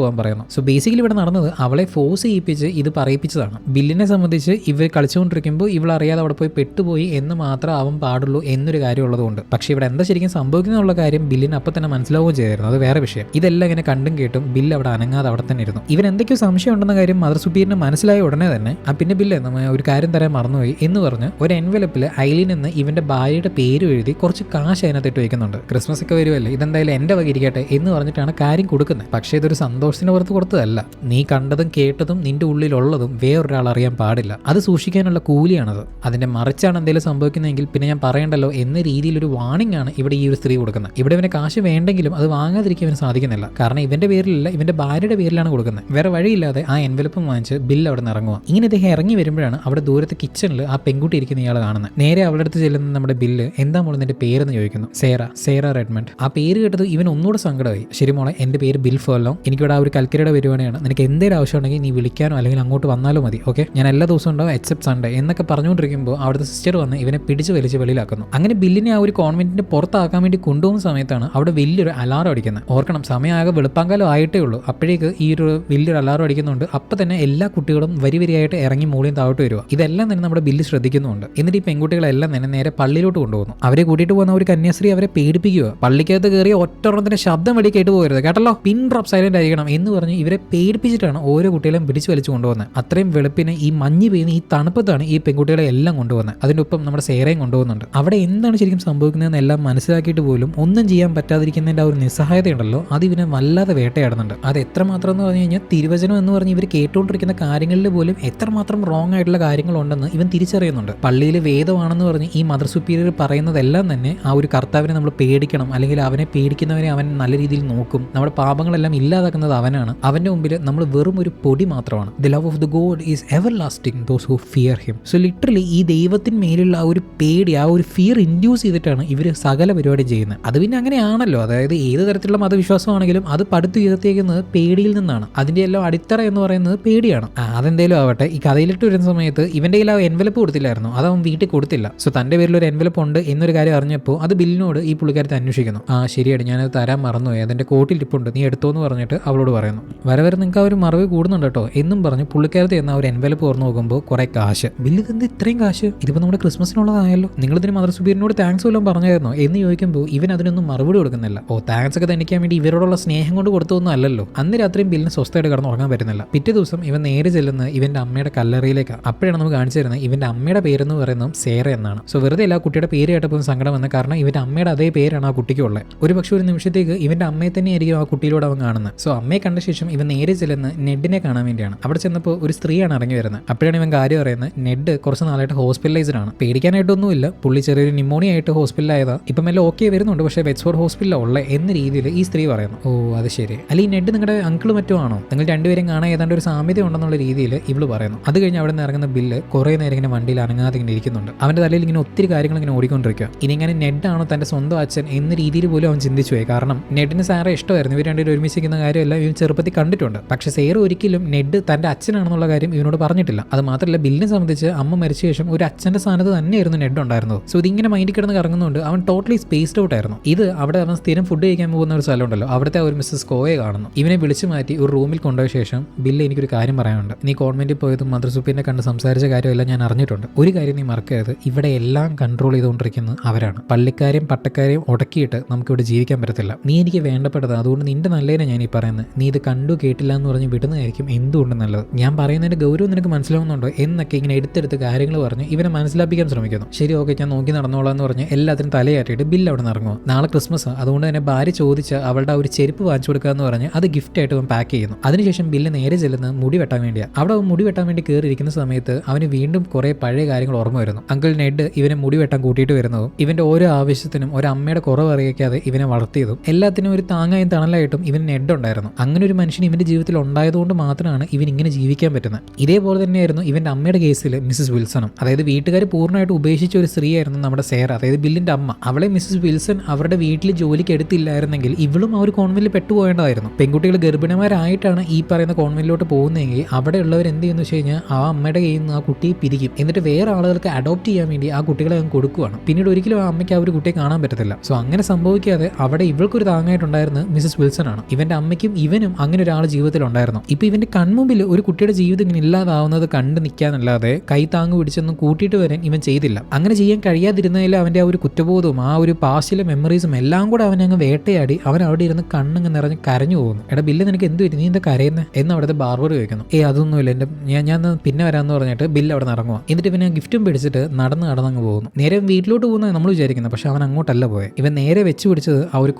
A: പോകാൻ പറയുന്നു. സോ ബേസിക്കലി ഇവിടെ നടന്നത് അവളെ ഫോഴ്സ് ചെയ്യിപ്പിച്ച് ഇത് പറയിപ്പിച്ചതാണ്. ബില്ലിനെ സംബന്ധിച്ച് ഇവർ കളിച്ചുകൊണ്ടിരിക്കുമ്പോൾ ഇവൾ അറിയാതെ അവിടെ പോയി പെട്ടുപോയി എന്ന് മാത്രം അവൻ പാടുള്ളൂ എന്നൊരു കാര്യം ഉള്ളതുകൊണ്ട് പക്ഷേ ഇവിടെ എന്താ ശരിക്കും സംഭവിക്കുന്നുള്ള കാര്യം ബില്ലിന് അപ്പം തന്നെ മനസ്സിലാവുകയും ചെയ്തായിരുന്നു. അത് വേറെ വിഷയം. ഇതെല്ലാം ഇങ്ങനെ കണ്ടും കേട്ടും ബില്ല് അവിടെ അനങ്ങാതെ അവിടെ തന്നെ ഇരുന്നു. ഇവൻ എന്തൊക്കെയോ സംശയം ഉണ്ടെന്ന കാര്യം മദർ സുപ്പീരിന് മനസ്സിലായ ഉടനെ തന്നെ ആ പിന്നെ ബില്ല് നമ്മൾ ഒരു കാര്യം തരാൻ മറന്നുപോയി എന്ന് പറഞ്ഞ് ഒരു എൻവലപ്പിൽ ഐലിൻ എന്ന് ഇവന്റെ ഭാര്യയുടെ പേര് എഴുതി കുറച്ച് കാശ് അതിനകത്തിട്ട് വയ്ക്കുന്നുണ്ട് ക്രിസ്മസ് ഒക്കെ വരുമല്ലേ ഇതെന്തായാലും എന്റെ വക ഇരിക്കട്ടെ എന്ന് പറഞ്ഞിട്ടാണ് കാര്യം കൊടുക്കുന്നത്. പക്ഷേ ഇതൊരു സന്തോഷത്തിന് പുറത്ത് കൊടുത്തതല്ല. നീ കണ്ടതും കേട്ടതും നിന്റെ ഉള്ളിലുള്ളതും വേറൊരാൾ അറിയാൻ പാടില്ല. അത് സൂക്ഷിക്കാനുള്ള കൂലിയാണത്. അതിന്റെ മറിച്ചാണ് എന്തെങ്കിലും സംഭവിക്കുന്നതെങ്കിൽ പിന്നെ ഞാൻ പറയണ്ടല്ലോ എന്ന രീതിയിലൊരു വാണിംഗ് ആണ് ഇവിടെ ഈ ഒരു സ്ത്രീ കൊടുക്കുന്നത്. ഇവിടെ ഇവന് കാശ് വേണ്ടെങ്കിലും അത് വാങ്ങാതിരിക്കാൻ ഇവന് സാധിക്കുന്നില്ല. കാരണം ഇവന്റെ പേരിലല്ല ഇവന്റെ ഭാര്യയുടെ പേരിലാണ് കൊടുക്കുന്നത്. വേറെ വഴിയില്ലാതെ ആ എൻവലപ്പും വാങ്ങിച്ച് ബില്ല് അവിടെ നിന്ന് ഇറങ്ങുക ഇങ്ങനെ ഇദ്ദേഹം ഇറങ്ങി വരുമ്പോഴാണ് അവിടെ ദൂരത്തെ കിച്ചണിൽ ആ പെൺകുട്ടി ഇരിക്കുന്ന ഇയാൾ കാണുന്നത്. നേരെ അവളുടെ അടുത്ത് ചെല്ലുന്ന നമ്മുടെ ബില്ല് എന്താ മോളെ നിന്റെ പേരെന്ന് ചോദിക്കുന്നു. Sarah Sarah Redmond. ആ പേര് കേട്ടത് ഇവൻ ഒന്നുകൂടെ സങ്കടമായി ശരി മോളെ എന്റെ പേര് ബിൽ ഫോല്ലോ എനിക്കിവിടെ ആ ഒരു കൽക്കരിയുടെ പരിപാടിയാണ് നിനക്ക് എന്തെങ്കിലും ആവശ്യം ഉണ്ടെങ്കിൽ നീ വിളിക്കാനോ അല്ലെങ്കിൽ അങ്ങോട്ട് വന്നാലും മതി ഓക്കെ? ഞാൻ എല്ലാ ദിവസവും ഉണ്ടാവും എക്സെപ്റ്റ് സൺഡേ എന്നൊക്കെ പറഞ്ഞുകൊണ്ടിരിക്കുമ്പോൾ അവിടുത്തെ സിസ്റ്റർ വന്ന് ഇവനെ പിടിച്ച് വലിച്ച് വെളിയിലാക്കുന്നു. അങ്ങനെ ബില്ലിനെ ആ ഒരു കോൺവെന്റിന്റെ പുറത്താക്കാൻ വേണ്ടി കൊണ്ടുപോകുന്ന സമയത്താണ് അവിടെ വലിയൊരു അലാറം അടിക്കുന്നത്. ഓർക്കണം സമയമാകെ വെളുപ്പാങ്കാലം ആയിട്ടേ ഉള്ളൂ. അപ്പോഴേക്ക് ഈ ഒരു വലിയൊരു അലാറം അടിക്കുന്നുണ്ട് അപ്പം തന്നെ എല്ലാ കുട്ടികളും വരി വരിയായിട്ട് ഇറങ്ങി മൂളിയും താഴോട്ട് വരിക ഇതെല്ലാം തന്നെ നമ്മുടെ ബില്ല് ശ്രദ്ധിക്കുന്നുണ്ട്. എന്നിട്ട് ഈ പെൺകുട്ടികളെല്ലാം തന്നെ നേരെ പള്ളിയിലോട്ട് കൊണ്ടുപോകുന്നു. അവരെ കൂട്ടിയിട്ട് പോകുന്ന ഒരു കന്യാസ്ത്രീ അവരെ പേടിപ്പിക്കുക പള്ളിക്കകത്ത് കയറി ഒറ്റ ശബ്ദം വഴി കേട്ട് പോകരുത്. കേട്ടല്ലോ? പിൻ ഡ്രോപ്പ് സൈലന്റ് ആയിരിക്കണം എന്ന് പറഞ്ഞ് ഇവരെ പേടിപ്പിച്ചിട്ടാണ് ഓരോ കുട്ടികളെയും പിടിച്ചു വലിച്ചു കൊണ്ടുപോകുന്നത്. അത്രയും വെളുപ്പിന് ഈ മഞ്ഞ് പെയ്യുന്ന ഈ തണുപ്പത്താണ് ഈ പെൺകുട്ടികളെ എല്ലാം കൊണ്ടുപോകുന്നത്. അതിനൊപ്പം നമ്മുടെ സേറയും കൊണ്ടുപോകുന്നുണ്ട്. അവിടെ എന്താണ് ശരിക്കും സംഭവിക്കുന്നതെന്ന് എല്ലാം മനസ്സിലാക്കിയിട്ട് പോലും ഒന്നും ചെയ്യാൻ പറ്റാതിരിക്കുന്നതിന്റെ ആ ഒരു നിസ്സഹായതയുണ്ടല്ലോ അത് ഇവനെ വല്ലാതെ വേട്ടയാടുന്നുണ്ട്. അത് എത്രമാത്രം എന്ന് പറഞ്ഞു കഴിഞ്ഞാൽ തിരുവചനം എന്ന് പറഞ്ഞ് ഇവർ കേട്ടുകൊണ്ടിരിക്കുന്ന കാര്യങ്ങളിൽ പോലും എത്രമാത്രം റോങ് ആയിട്ടുള്ള കാര്യങ്ങളുണ്ടെന്ന് ഇവൻ തിരിച്ചറിയുന്നുണ്ട്. പള്ളിയിൽ വേദമാണെന്ന് പറഞ്ഞ് ഈ മദർ സുപ്പീരിയർ പറയുന്നതെല്ലാം തന്നെ ആ ഒരു കർത്താവിനെ നമ്മൾ പേടിക്കണം അല്ലെങ്കിൽ അവനെ പേടിക്കുന്നവരെ അവൻ നല്ല രീതിയിൽ നോക്കും. നമ്മുടെ പാപങ്ങളെല്ലാം ഇല്ലാതാക്കുന്നത് അവനാണ്. അവന്റെ മുമ്പിൽ നമ്മൾ വെറും ഒരു പൊടി മാത്രമാണ്. The love of the God is everlasting those who fear him so literally ഈ ദൈവത്തിന് മേലുള്ള ആ ഒരു പേടി ആ ഒരു ഫിയർ ഇൻഡ്യൂസ് ചെയ്തിട്ടാണ് ഇവർ സകല പരിപാടി ചെയ്യുന്നത്. അത് പിന്നെ അങ്ങനെയാണല്ലോ. അതായത് ഏത് തരത്തിലുള്ള മതവിശ്വാസമാണെങ്കിലും അത് പടുത്തുയർത്തിയേക്കുന്നത് പേടിയിൽ നിന്നാണ്. അതിന്റെ എല്ലാം അടിത്തറ എന്ന് പറയുന്നത് പേടിയാണ്. അതെന്തേലും ആവട്ടെ. ഈ കഥയിലിട്ട് വരുന്ന സമയത്ത് ഇവന്റെ കയ്യിൽ ആ എൻവലപ്പ് കൊടുത്തില്ലായിരുന്നു. അത് അവൻ വീട്ടിൽ കൊടുത്തില്ല. സോ തന്റെ പേരിൽ ഒരു എൻവലപ്പ് ഉണ്ട് എന്നൊരു കാര്യം അറിഞ്ഞപ്പോൾ അത് ബില്ലിനോട് ഈ പുള്ളിക്കാരത്തെ അന്വേഷിക്കുന്നു. ആ ശരിയാണ് ഞാനത് തരാൻ മറന്നുപോയി അതിന്റെ കോട്ടിൽ ടിപ്പുണ്ട് നീ എടുത്തോന്ന് പറഞ്ഞിട്ട് അവളോട് പറയുന്നു. വരെ വരെ നിങ്ങൾക്ക് ആ ഒരു മറവ് കൂടുന്നുണ്ട് കേട്ടോ. എന്നും പറഞ്ഞ് പുള്ളിക്കാരത്ത് എന്ന ഒരു എൻവലപ്പ് ഓർന്ന് നോക്കുമ്പോൾ കുറെ കാശ്. ബില്ല് തന്നെ ഇത്രയും കാശ്? ഇതിപ്പോൾ നമ്മുടെ ക്രിസ്മസിനുള്ളതായല്ലോ. നിങ്ങൾ ഇതിന് മദർ സുബീറിനോട് താങ്ക്സ് വല്ലതും പറഞ്ഞായിരുന്നോ? എന്ന് ചോദിക്കുമ്പോൾ ഇവൻ അതിനൊന്നും മറുപടി കൊടുക്കുന്നില്ല. ഓ താങ്ക്സ് ഒക്കെ തനിക്കാൻ വേണ്ടി ഇവരോടുള്ള സ്നേഹം കൊണ്ട് കൊടുത്തൊന്നും അല്ലല്ലോ. അന്ന് രാത്രിയും ബില്ലിന് സ്വസ്ഥമായിട്ട് കടന്ന് ഉറങ്ങാൻ പറ്റുന്നില്ല. പിറ്റേ ദിവസം ഇവൻ നേരെ ചെല്ലുന്ന ഇവന്റെ അമ്മയുടെ കല്ലറയിലേക്കാണ് അപ്പോഴാണ് നമുക്ക് കാണിച്ചു തരുന്നത് ഇവന്റെ അമ്മയുടെ പേരെന്ന് പറയുന്നത് സേറ എന്നാണ്. സോ വെറുതെ എല്ലാ കുട്ടിയുടെ പേര് കേട്ടപ്പോൾ സങ്കടം വന്നത്. കാരണം ഇവന്റെ അമ്മയുടെ അതേ പേരാണ് ആ കുട്ടിക്കുള്ളത് ഒരു പക്ഷേ ഒരു നിമിഷത്തേക്ക് ഇവന്റെ അമ്മയെ തന്നെയായിരിക്കും ആ കുട്ടിയിലൂടെ അവൻ കാണുന്നത്. സോ അമ്മയെ കണ്ട ശേഷം ഇവൻ നേരെ ചെല്ലുന്ന നെഡിനെ കാണാൻ വേണ്ടിയാണ്. അവിടെ ചെന്നപ്പോൾ ഒരു സ്ത്രീയാണ് ഇറങ്ങി വരുന്നത്. അപ്പോഴാണ് ഇവൻ കാര്യം പറയുന്നത് നെഡ് കുറച്ച് നാളായിട്ട് ഹോസ്പിറ്റലൈസ്ഡ് ആണ്. പേടിക്കാനായിട്ടൊന്നുമില്ല. പുള്ളി ചെറിയൊരു ന്യൂമോണിയ ആയിട്ട് ഹോസ്പിറ്റലായതാ ഇപ്പം എല്ലാം ഓക്കെ വരുന്നുണ്ട്. പക്ഷേ വെറ്റ്സ്ഫോർഡ് ഹോസ്പിറ്റലാണ് ഉള്ളത് എന്ന രീതിയിൽ ഈ സ്ത്രീ പറയുന്നു. ഓ അത് ശരി. അല്ല ഈ നെഡ് നിങ്ങളുടെ അങ്കിൾ മറ്റോ ആണോ? നിങ്ങൾ രണ്ടുപേരും കാണാൻ ഏതാണ്ട് ഒരു സാമ്യത ഉണ്ടെന്നുള്ള രീതിയിൽ ഇവൾ പറയുന്നു. അത് കഴിഞ്ഞ് അവിടെ നിന്ന് ഇറങ്ങുന്ന ബില്ല് കുറേ നേരം ഇങ്ങനെ വണ്ടിയിൽ അനങ്ങാതെ ഇങ്ങനെ ഇരിക്കുന്നുണ്ട്. അവന്റെ തലയിൽ ഇങ്ങനെ ഒത്തിരി കാര്യങ്ങൾ ഇങ്ങനെ ഓടിക്കൊണ്ടിരിക്കുക ഇനി ഇങ്ങനെ നെഡ് ആണോ തന്റെ സ്വന്തം അച്ഛൻ എന്ന രീതിയിൽ പോലും അവൻ ചിന്തിച്ചു പോയി. കാരണം നെഡിന് സാറെ ഇഷ്ടമായിരുന്നു. ഇവർ രണ്ടുപേരും ഒരുമിച്ചിരിക്കുന്ന കാര്യമെല്ലാം ഇവൻ ചെറുപ്പത്തിൽ കണ്ടിട്ടുണ്ട്. പക്ഷേ സേർ ഒരിക്കലും നെഡ് തന്റെ അച്ഛനാണെന്നുള്ള കാര്യം ഇവനോട് പറഞ്ഞിട്ടില്ല. അത് മാത്രമല്ല ബില്ലിനെ സംബന്ധിച്ച് അമ്മ മരിച്ച ശേഷം ഒരു അച്ഛന്റെ സ്ഥാനത്ത് തന്നെയായിരുന്നു നെഡ് ഉണ്ടായിരുന്നത്. സോ ഇതിങ്ങനെ മൈൻഡിൽ കിടന്ന് കറങ്ങുന്നുണ്ട് അവൻ ടോട്ടലി സ്പേസ്ഡ് ഔട്ട് ആയിരുന്നു. ഇത് അവിടെ അവൻ സ്ഥിരം ഫുഡ് കഴിക്കാൻ പോകുന്ന ഒരു സ്ഥലമുണ്ടല്ലോ. അവിടുത്തെ ഒരു മിസ്സസ് കോയെ കാണുന്നു. ഇവനെ വിളിച്ചു മാറ്റി ഒരു റൂമിൽ കൊണ്ടുപോയ ശേഷം ബില്ല് എനിക്കൊരു കാര്യം പറയാനുണ്ട്. നീ കോൺവെന്റിൽ പോയതും മദ്രസുപ്പിനെ കണ്ട് സംസാരിച്ച കാര്യമെല്ലാം ഞാൻ അറിഞ്ഞിട്ടുണ്ട്. ഒരു കാര്യം നീ മറക്കരുത്. ഇവിടെ എല്ലാം കൺട്രോൾ ചെയ്തുകൊണ്ടിരിക്കുന്നത് അവരാണ്. പള്ളിക്കാരെയും പട്ടക്കാരെയും ഉടക്കിയിട്ട് നമുക്കിവിടെ ജീവിക്കാൻ പറ്റത്തില്ല. നീ എനിക്ക് വേണ്ടപ്പെട്ടത് അതുകൊണ്ട് നിന്റെ നല്ലതിനെ ഞാൻ ഈ പറയുന്നത് നീ ഇത് കണ്ടു കേട്ടില്ല എന്ന് പറഞ്ഞ് വിടുന്നതായിരിക്കും എന്തുകൊണ്ട് നല്ലത്? ഞാൻ പറയുന്നതിന്റെ ഗൗരവം നിനക്ക് മനസ്സിലാവുന്നുണ്ടോ? എന്നൊക്കെ ഇങ്ങനെ എടുത്തെടുത്ത് കാര്യങ്ങൾ പറഞ്ഞ് ഇവനെ മനസ്സിലാപ്പിക്കാൻ ശ്രമിക്കുന്നു. ശരി ഓക്കെ ഞാൻ നോക്കി നടന്നോളാം എന്ന് പറഞ്ഞ് എല്ലാത്തിനും തലയാട്ടിയിട്ട് ബില്ല് അവിടെ ഇറങ്ങുക നാളെ ക്രിസ്മസ് അതുകൊണ്ട് തന്നെ ഭാര്യ ചോദിച്ച അവളുടെ ഒരു ചെരുപ്പ് വാങ്ങിച്ചു കൊടുക്കുക എന്ന് പറഞ്ഞ് അത് ഗിഫ്റ്റ് ആയിട്ട് അവൻ പാക്ക് ചെയ്യുന്നു. അതിനുശേഷം ബില്ല് നേരെ ചെല്ലുന്നത് മുടി വെട്ടാൻ വേണ്ടിയാണ് അവിടെ അവൻ മുടി വെട്ടാൻ വേണ്ടി കയറിയിരിക്കുന്ന സമയത്ത് അവന് വീണ്ടും കുറേ പഴയ കാര്യങ്ങൾ ഓർമ്മ വരുന്നു. അങ്കിൾ നെഡ് ഇവനെ മുടി വെട്ടാൻ കൂട്ടിയിട്ട് വരുന്നതും ഇവന്റെ ഓരോ ആവശ്യത്തിനും ഒരു അമ്മയുടെ കുറവ് അറിയിക്കാതെ ഇവനെ വളർത്തിയതും എല്ലാത്തിനും ഒരു താങ്ങായും തണലായിട്ടും ഇവൻ നെഡ് ഉണ്ടായിരുന്നു അങ്ങനെ ഒരു മനുഷ്യൻ ഇവന്റെ ജീവിതത്തിൽ ഉണ്ടായതുകൊണ്ട് മാത്രമാണ് ഇവൻ ഇങ്ങനെ ജീവിക്കാൻ പറ്റുന്നത്. ഇതേപോലെ തന്നെയായിരുന്നു ഇവന്റെ അമ്മയുടെ കേസിൽ മിസ്സസ് വിൽസണും. അതായത് വീട്ടുകാർ പൂർണമായിട്ട് ഉപേക്ഷിച്ച ഒരു സ്ത്രീയായിരുന്നു നമ്മുടെ സേറ അതായത് ബില്ലിന്റെ അമ്മ. അവളെ മിസ്സസ് വിൽസൺ അവരുടെ വീട്ടിൽ ജോലിക്ക് എടുത്തില്ലായിരുന്നെങ്കിൽ ഇവളും ആ ഒരു കോൺവെന്റിൽ പെട്ടുപോകേണ്ടതായിരുന്നു പെൺകുട്ടികൾ ഗർഭിണിമാരായിട്ടാണ് ഈ പറയുന്ന കോൺവെന്റിലോട്ട് പോകുന്നതെങ്കിൽ അവിടെ ഉള്ളവർ എന്ത് ചെയ്യുന്നു വെച്ച് കഴിഞ്ഞാൽ ആ അമ്മയുടെ കയ്യിൽ നിന്ന് ആ കുട്ടിയെ പിരിക്കും. എന്നിട്ട് വേറെ ആളുകൾക്ക് അഡോപ്റ്റ് ചെയ്യാൻ വേണ്ടി ആ കുട്ടികളെ അങ്ങ് കൊടുക്കുകയാണ് പിന്നീട് ഒരിക്കലും ആ അമ്മയ്ക്ക് ആ ഒരു കുട്ടിയെ കാണാൻ പറ്റത്തില്ല. സോ അങ്ങനെ സംഭവിക്കാതെ അവിടെ ഇവൾക്കൊരു താങ്ങായിട്ടുണ്ടായിരുന്നത് മിസ്സസ് വിൽസൺ ആണ് ഇവന്റെ അമ്മയ്ക്കും ഇവനും അങ്ങനെ ഒരാൾ ജീവിതത്തിൽ ഉണ്ടായിരുന്നു ഇപ്പൊ ഇവന്റെ കൺമുമ്പിൽ ഒരു കുട്ടിയുടെ ജീവിതം ഇങ്ങനെ ഇല്ലാതാവുന്നത് കണ്ടു നിൽക്കാന്നല്ലാതെ കൈ താങ്ങ് പിടിച്ചൊന്നും കൂട്ടിയിട്ട് വരാൻ ഇവൻ ചെയ്തില്ല. അങ്ങനെ ചെയ്യാൻ കഴിയാതിരുന്നതിൽ അവന്റെ ആ ഒരു കുറ്റബോധവും ആ ഒരു പാസ്റ്റിലെ മെമ്മറീസും എല്ലാം കൂടെ അവനെ വേട്ടയാടി അവൻ അവിടെ ഇരുന്ന് കണ്ണങ്ങ് നിറഞ്ഞ് കരഞ്ഞു പോകുന്നു. എടാ ബില്ല് നിനക്ക് എന്ത് പറ്റി? നീ എന്താ കരയുന്നത് എന്ന് അവിടുത്തെ ബാർബർ ചോദിക്കുന്നു. ഏ അതൊന്നുമില്ല. എന്റെ ഞാൻ ഞാൻ പിന്നെ വരാമെന്ന് പറഞ്ഞിട്ട് ബില്ല് അവിടെ ഇറങ്ങുക എന്നിട്ട് പിന്നെ ഗിഫ്റ്റും പിടിച്ചിട്ട് നടന്ന് നടന്നങ്ങ് പോകുന്നു. നേരെ വീട്ടിലോട്ട് പോകുന്നത് നമ്മൾ വിചാരിക്കുന്നത്. പക്ഷെ അവൻ അങ്ങോട്ടല്ല പോയത് ഇവൻ നേരെ വെച്ച് പിടിച്ചത് ആ ഒരു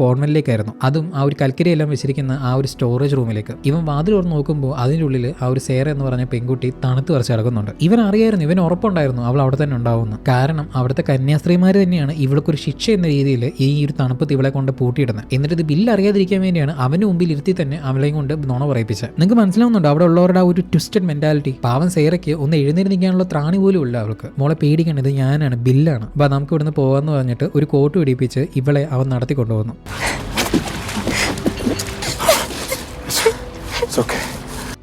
A: കോൺവെന്റിലേക്കായിരുന്നു അതും ആ ഒരു കൽക്കരിയെല്ലാം വെച്ചിരിക്കുന്ന ആ ഒരു സ്റ്റോറേജ് റൂമിലേക്ക് ഇവൻ വാതിൽ തുറന്ന് നോക്കുമ്പോൾ അതിന്റെ ഉള്ളിൽ ആ ഒരു സേറ എന്ന് പറഞ്ഞ പെൺകുട്ടി തണുത്ത് വരച്ച് കിടക്കുന്നുണ്ട്. ഇവൻ അറിയായിരുന്നു ഇവൻ ഉറപ്പുണ്ടായിരുന്നു അവൾ അവിടെ തന്നെ ഉണ്ടാവുന്ന കാരണം അവിടുത്തെ കന്യാസ്ത്രീമാർ തന്നെയാണ് ഇവൾക്കൊരു ശിക്ഷ എന്ന രീതിയിൽ ഈ ഒരു തണുപ്പത്ത് ഇവളെ കൊണ്ട് പൂട്ടിയിടുന്നത്. എന്നിട്ട് ഇത് ബില്ല് അറിയാതിരിക്കാൻ വേണ്ടിയാണ് അവന് മുമ്പിൽ ഇരുത്തി തന്നെ അവളെയും കൊണ്ട് നുണ പറയിപ്പിച്ചത്. നിങ്ങൾക്ക് മനസ്സിലാവുന്നുണ്ട്? അവിടെ ഉള്ളവരുടെ ആ ഒരു ട്വിസ്റ്റഡ് മെന്റാലിറ്റി പാവം സേറയ്ക്ക് ഒന്ന് എഴുന്നേരിക്കാനുള്ള ത്രാണി പോലും ഇല്ല അവൾക്ക്. മോളെ പേടിക്കേണ്ടത് ഞാനാണ് ബില്ലാണ്. അപ്പൊ നമുക്ക് ഇവിടുന്ന് പോകാന്ന് പറഞ്ഞിട്ട് ഒരു കോട്ട് പിടിപ്പിച്ച് ഇവളെ അവൻ നടത്തി കൊണ്ടുപോകുന്നു
B: It's okay.